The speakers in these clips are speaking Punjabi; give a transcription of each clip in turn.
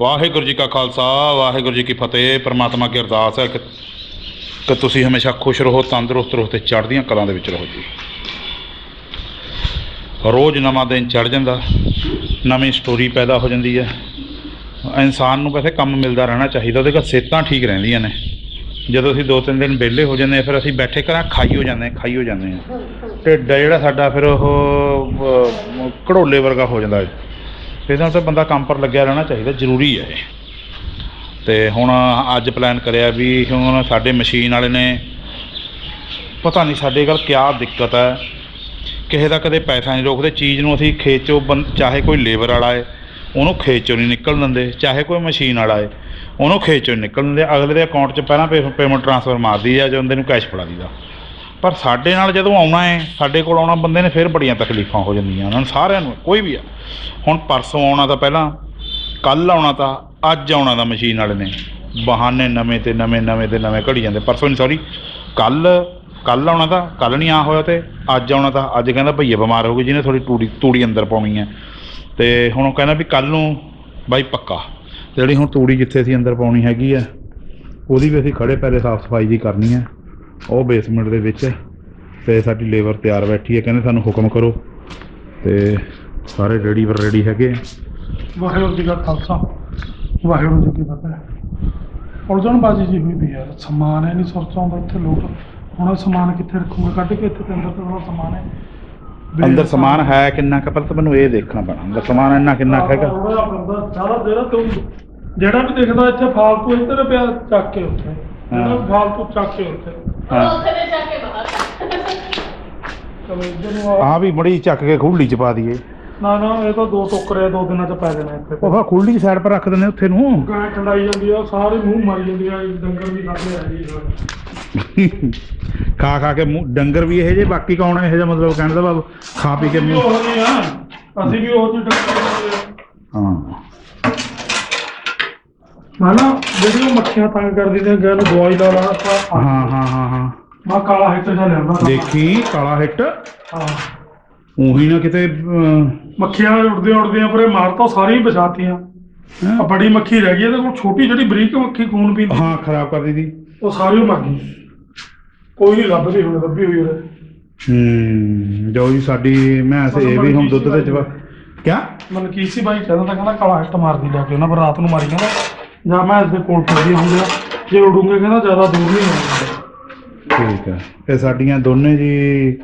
ਵਾਹਿਗੁਰੂ ਜੀ ਕਾ ਖਾਲਸਾ, ਵਾਹਿਗੁਰੂ ਜੀ ਕੀ ਫਤਿਹ, ਪ੍ਰਮਾਤਮਾ ਕੀ ਅਰਦਾਸ ਹੈ ਕਿ ਕਿ ਤੁਸੀਂ ਹਮੇਸ਼ਾ ਖੁਸ਼ ਰਹੋ, ਤੰਦਰੁਸਤ ਰਹੋ ਤੇ ਚੜ੍ਹਦੀਆਂ ਕਲਾਂ ਦੇ ਵਿੱਚ ਰਹੋ ਜੀ। ਰੋਜ਼ ਨਵਾਂ ਦਿਨ ਚੜ੍ਹ ਜਾਂਦਾ, ਨਵੀਂ ਸਟੋਰੀ ਪੈਦਾ ਹੋ ਜਾਂਦੀ ਹੈ। ਇਨਸਾਨ ਨੂੰ ਵੈਸੇ ਕੰਮ ਮਿਲਦਾ ਰਹਿਣਾ ਚਾਹੀਦਾ, ਉਹਦੇ ਕੋਲ ਸਿਹਤਾਂ ਠੀਕ ਰਹਿੰਦੀਆਂ ਨੇ। ਜਦੋਂ ਅਸੀਂ ਦੋ ਤਿੰਨ ਦਿਨ ਵਿਹਲੇ ਹੋ ਜਾਂਦੇ ਹਾਂ, ਫਿਰ ਅਸੀਂ ਬੈਠੇ ਘਰਾਂ ਖਾਈ ਹੋ ਜਾਂਦੇ ਹਾਂ, ਖਾਈ ਹੋ ਜਾਂਦੇ ਹਾਂ। ਢਿੱਡ ਹੈ ਜਿਹੜਾ ਸਾਡਾ ਫਿਰ ਉਹ ਘੜੋਲੇ ਵਰਗਾ ਹੋ ਜਾਂਦਾ ਹੈ। ਇਹਦੇ ਨਾਲ ਤਾਂ ਬੰਦਾ ਕੰਮ ਪਰ ਲੱਗਿਆ ਰਹਿਣਾ ਚਾਹੀਦਾ, ਜ਼ਰੂਰੀ ਹੈ ਇਹ। ਤੇ ਹੁਣ ਅੱਜ ਪਲਾਨ ਕਰਿਆ ਵੀ ਹੁਣ ਸਾਡੇ ਮਸ਼ੀਨ ਵਾਲੇ ਨੇ, ਪਤਾ ਨਹੀਂ ਸਾਡੇ ਕੋਲ ਕਿਆ ਦਿੱਕਤ ਹੈ। ਕਿਸੇ ਦਾ ਕਦੇ ਪੈਸਾ ਨਹੀਂ ਰੋਕਦੇ, ਚੀਜ਼ ਨੂੰ ਅਸੀਂ ਖੇਤ ਚੋਂ ਬੰ, ਚਾਹੇ ਕੋਈ ਲੇਬਰ ਵਾਲਾ ਹੈ, ਉਹਨੂੰ ਖੇਤ ਚੋਂ ਨਹੀਂ ਨਿਕਲ ਦਿੰਦੇ। ਚਾਹੇ ਕੋਈ ਮਸ਼ੀਨ ਵਾਲਾ ਹੈ, ਉਹਨੂੰ ਖੇਤ ਚੋਂ ਨਹੀਂ ਨਿਕਲ ਦਿੰਦੇ। ਅਗਲੇ ਦੇ ਅਕਾਊਂਟ 'ਚ ਪਹਿਲਾਂ ਪੇਮੈਂਟ ਟ੍ਰਾਂਸਫਰ ਮਾਰਦੀ ਆ ਜਾਂ ਉਹਦੇ ਨੂੰ ਕੈਸ਼ ਫੜਾ ਦੀਦਾ ਪਰ ਸਾਡੇ ਨਾਲ ਜਦੋਂ ਆਉਣਾ ਹੈ, ਸਾਡੇ ਕੋਲ ਆਉਣਾ, ਬੰਦੇ ਨੇ ਫਿਰ ਬੜੀਆਂ ਤਕਲੀਫਾਂ ਹੋ ਜਾਂਦੀਆਂ ਉਹਨਾਂ ਨੂੰ, ਸਾਰਿਆਂ ਨੂੰ, ਕੋਈ ਵੀ ਆ। ਹੁਣ ਪਰਸੋਂ ਆਉਣਾ ਤਾਂ ਪਹਿਲਾਂ ਕੱਲ ਆਉਣਾ ਤਾਂ ਅੱਜ ਆਉਣਾ ਤਾਂ ਮਸ਼ੀਨ ਵਾਲੇ ਨੇ। ਬਹਾਨੇ ਨਵੇਂ ਤੇ ਨਵੇਂ ਨਵੇਂ ਤੇ ਨਵੇਂ ਘੜੀ ਜਾਂਦੇ। ਪਰਸੋਂ ਨਹੀਂ ਸੌਰੀ ਕੱਲ ਕੱਲ ਆਉਣਾ ਤਾਂ ਕੱਲ ਨਹੀਂ ਆ ਹੋਇਆ ਤੇ ਅੱਜ ਆਉਣਾ ਤਾਂ ਅੱਜ ਕਹਿੰਦਾ ਭਈਆ ਬਿਮਾਰ ਹੋ ਗਏ, ਜਿਹਨੇ ਥੋੜੀ ਤੂੜੀ ਤੂੜੀ ਅੰਦਰ ਪਾਉਣੀ ਹੈ। ਤੇ ਹੁਣ ਉਹ ਕਹਿੰਦਾ ਵੀ ਕੱਲ ਨੂੰ ਬਾਈ ਪੱਕਾ। ਜਿਹੜੀ ਹੁਣ ਤੂੜੀ ਜਿੱਥੇ ਅਸੀਂ ਅੰਦਰ ਪਾਉਣੀ ਹੈਗੀ ਆ ਉਹਦੀ ਵੀ ਅਸੀਂ ਖੜੇ ਪੈਰੇ ਸਾਫ਼ ਸਫ਼ਾਈ ਦੀ ਕਰਨੀ ਹੈ। ਉਹ ਬੇਸਮੈਂਟ ਦੇ ਵਿੱਚ ਤੇ ਸਾਡੀ ਲੇਬਰ ਤਿਆਰ ਬੈਠੀ ਹੈ ਕਹਿੰਦੇ ਸਾਨੂੰ ਹੁਕਮ ਕਰੋ ਤੇ ਸਾਰੇ ਰੈਡੀ ਪਰ ਰੈਡੀ ਹੈਗੇ। ਵਾਹਿਗੁਰੂ ਜੀ ਕਾ ਖਾਲਸਾ ਵਾਹਿਗੁਰੂ ਜੀ ਕੀ ਫਤਿਹ। ਉਲਝਣ ਬਾਜੀ ਜੀ ਹੋਈ ਵੀ ਯਾਰ ਸਮਾਨ ਹੈ ਨਹੀਂ ਸੋਚਦਾ ਹੁੰਦਾ ਇੱਥੇ ਲੋਕ। ਹੁਣ ਸਮਾਨ ਕਿੱਥੇ ਰੱਖੂਗਾ? ਕੱਢ ਕੇ ਇੱਥੇ ਤੇ ਅੰਦਰ ਤੇ ਸਮਾਨ ਹੈ। ਅੰਦਰ ਸਮਾਨ ਹੈ ਕਿੰਨਾ ਕੁ? ਪਹਿਲਾਂ ਤਾਂ ਮੈਨੂੰ ਇਹ ਦੇਖਣਾ ਪੈਣਾ ਅੰਦਰ ਸਮਾਨ ਇੰਨਾ ਕਿੰਨਾ ਕੁ ਹੈਗਾ? ਥੋੜ੍ਹਾ ਬੰਦਾ ਸਾਰਾ ਜਿਹੜਾ ਤੂੰ। ਜਿਹੜਾ ਵੀ ਦੇਖਦਾ ਇੱਥੇ ਫਾਲਤੂ ਇੱਧਰ ਪਿਆ ਚੱਕ ਕੇ ਉੱਥੇ ਜਿਹੜਾ ਫਾਲਤੂ ਚੱਕ ਕੇ ਉੱਥੇ। ਹਾਂ। ਉੱਥੇ ਦੇ ਜਾ ਕੇ ਬਾਹਰ ਚਲੋ ਇੱਧਰ ਨੂੰ ਆ ਆ ਵੀ ਮੜੀ ਚੱਕ ਕੇ ਖੁੱਲੀ ਚ ਪਾ ਦਈਏ। ਨਾ ਨਾ ਇਹ ਤਾਂ ਦੋ ਟੋਕਰੇ ਦੋ ਦਿਨਾਂ ਚ ਪੈ ਜਾਣੇ ਇੱਥੇ। ਉਹ ਫਾ ਖੁੱਲੀ ਚ ਸਾਈਡ ਪਰ ਰੱਖ ਦਿੰਦੇ ਉੱਥੇ ਨੂੰ। ਗਾਂ ਟੰਡਾਈ ਜਾਂਦੀ ਆ ਸਾਰੇ ਮੂੰਹ ਮਾਰੀ ਜਾਂਦੀ ਆ ਡੰਗਰ ਵੀ ਖਾਂਦੇ ਆ ਜੀ। ਖਾ ਖਾ ਕੇ ਮੂੰਹ ਡੰਗਰ ਵੀ ਇਹ ਜੇ ਬਾਕੀ ਕੌਣ ਇਹ ਜਿਹਾ ਮਤਲਬ ਕਹਿਣ ਦਾ ਭਾਵ ਖਾ ਪੀ ਕੇ ਅਸੀਂ ਵੀ ਮੂੰਹ ਉਹ ਨਹੀਂ ਆ ਅਸੀਂ ਵੀ ਉਹ ਜਿਹੇ ਡੰਗਰ ਖਾਂਦੇ ਆ। ਹਾਂ। ਮੈਂ ਨਾ ਜਿਹੜੀ ਉਹ ਮੱਖੀਆਂ ਤੰਗ ਕਰਦੀ ਨੇ ਗੱਲ ਦਵਾਈ ਲਾ ਆਪਾਂ ਹਾਂ ਹਾਂ ਹਾਂ ਹਾਂ। ਮੈਂ ਕਾਲਾ ਹਿੱਟ ਜਾ ਲਿਆਂਦਾ ਤਾ। ਦੇਖੀ ਕਾਲਾ ਹਿੱਟ? ਹਾਂ। ਉਹੀ ਨਾ ਕਿਤੇ ਅਹ, ਮੱਖੀਆਂ ਉੜਦੀਆਂ ਉੜਦੀਆਂ ਪਰੇ ਮਾਰ ਤਾਂ ਸਾਰੀਆਂ ਬਚਾਤੀਆਂ। ਆ ਬੜੀ ਮੱਖੀ ਰਹਿ ਗਈ ਇਹਦੇ ਕੋਲ ਛੋਟੀ ਜਿਹੜੀ ਬਰੀਕ ਮੱਖੀ ਖੂਨ ਪੀਂਦੀ। ਹਾਂ ਖਰਾਬ ਕਰ ਦਿੱਤੀ। ਉਹ ਸਾਰੀ ਮਰ ਗਈ। ਕੋਈ ਨਹੀਂ ਲੱਭਦੀ ਹੁਣ ਲੱਭੀ ਹੋਈ ਉਹਦੇ। ਹੂੰ ਜੋ ਜੀ ਸਾਡੀ ਮੈਂ ਇਹ ਵੀ ਹੁਣ ਦੁੱਧ ਦੇ ਜਵਾ ਕਿਆ? ਮਨ ਕੀ ਸੀ ਬਾਈ ਕਹਿੰਦਾ ਤਾਂ ਕਹਿੰਦਾ ਕਾਲਾ ਹਿੱਟ ਮਾਰਦੀ ਲੈ ਕੇ ਉਹਨਾਂ ਪਰ ਰਾਤ ਨੂੰ ਮਾਰੀ ਕਹਿੰਦਾ। ਜਾਂ ਮੈਂ ਇਸ ਦੇ ਕੋਲ ਫਿਰਦੀ ਹੁੰਦੇ ਆ ਜੇ ਉਡੂਗੇ ਕਹਿੰਦਾ ਜ਼ਿਆਦਾ ਦੂਰ ਨਹੀਂ ਹੋਣਾ ਠੀਕ ਹੈ। ਇਹ ਸਾਡੀਆਂ ਦੋਨੇ ਜੀ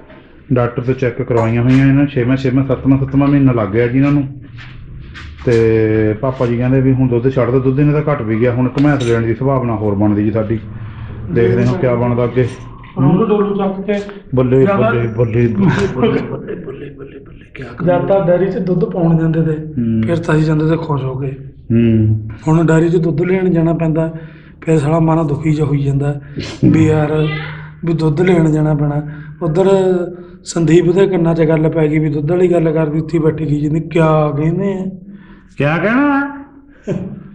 ਡਾਕਟਰ ਤੋਂ ਚੈੱਕ ਕਰਵਾਈਆਂ ਹੋਈਆਂ ਇਹਨਾਂ 6ਵਾਂ 6ਵਾਂ 7ਵਾਂ 7ਵਾਂ ਮਹੀਨਾ ਲੱਗ ਗਿਆ ਜੀ ਇਹਨਾਂ ਨੂੰ। ਤੇ ਪਾਪਾ ਜੀ ਕਹਿੰਦੇ ਵੀ ਹੁਣ ਦੁੱਧ ਛੱਡ ਦੁੱਧ ਇਹਨਾਂ ਦਾ ਘਟ ਵੀ ਗਿਆ, ਹੁਣ ਘਮੈਸ ਲੈਣ ਦੀ ਸੰਭਾਵਨਾ ਹੋਰ ਬਣਦੀ ਜੀ ਸਾਡੀ। ਦੇਖਦੇ ਹਾਂ ਕਿਆ ਬਣਦਾ ਅੱਗੇ। ਰੋਲ ਡੋਲੂ ਚੱਕ ਕੇ ਬੱਲੇ ਬੱਲੇ ਬੱਲੇ ਬੱਲੇ, ਬੱਲੇ ਬੱਲੇ ਬੱਲੇ ਬੱਲੇ ਬੱਲੇ ਕੀ ਜਦ ਤਾਂ ਡੈਰੀ 'ਚ ਦੁੱਧ ਪਾਉਣ ਜਾਂਦੇ ਤੇ ਫਿਰ ਤਾਂ ਅਸੀਂ ਜਾਂਦੇ ਤੇ ਖੁਸ਼ ਹੋ ਕੇ ਹੂੰ ਹੁਣ ਡੈਰੀ 'ਚ ਦੁੱਧ ਲੈਣ ਜਾਣਾ ਪੈਂਦਾ ਫਿਰ ਸਾਲਾ ਮਨ ਦੁਖੀ ਜਿਹਾ ਹੋਈ ਜਾਂਦਾ ਵੀ ਯਾਰ ਵੀ ਦੁੱਧ ਲੈਣ ਜਾਣਾ ਪੈਣਾ ਉਧਰ ਸੰਦੀਪ ਦੇ ਕੰਨਾਂ 'ਚ ਗੱਲ ਪੈ ਗਈ ਵੀ ਦੁੱਧ ਵਾਲੀ ਗੱਲ ਕਰਦੀ ਉੱਥੇ ਬੈਠੀ ਕੀ ਜਿੰਦੀ ਕਿਆ ਕਹਿੰਦੇ ਆ ਕਿਆ ਕਹਿਣਾ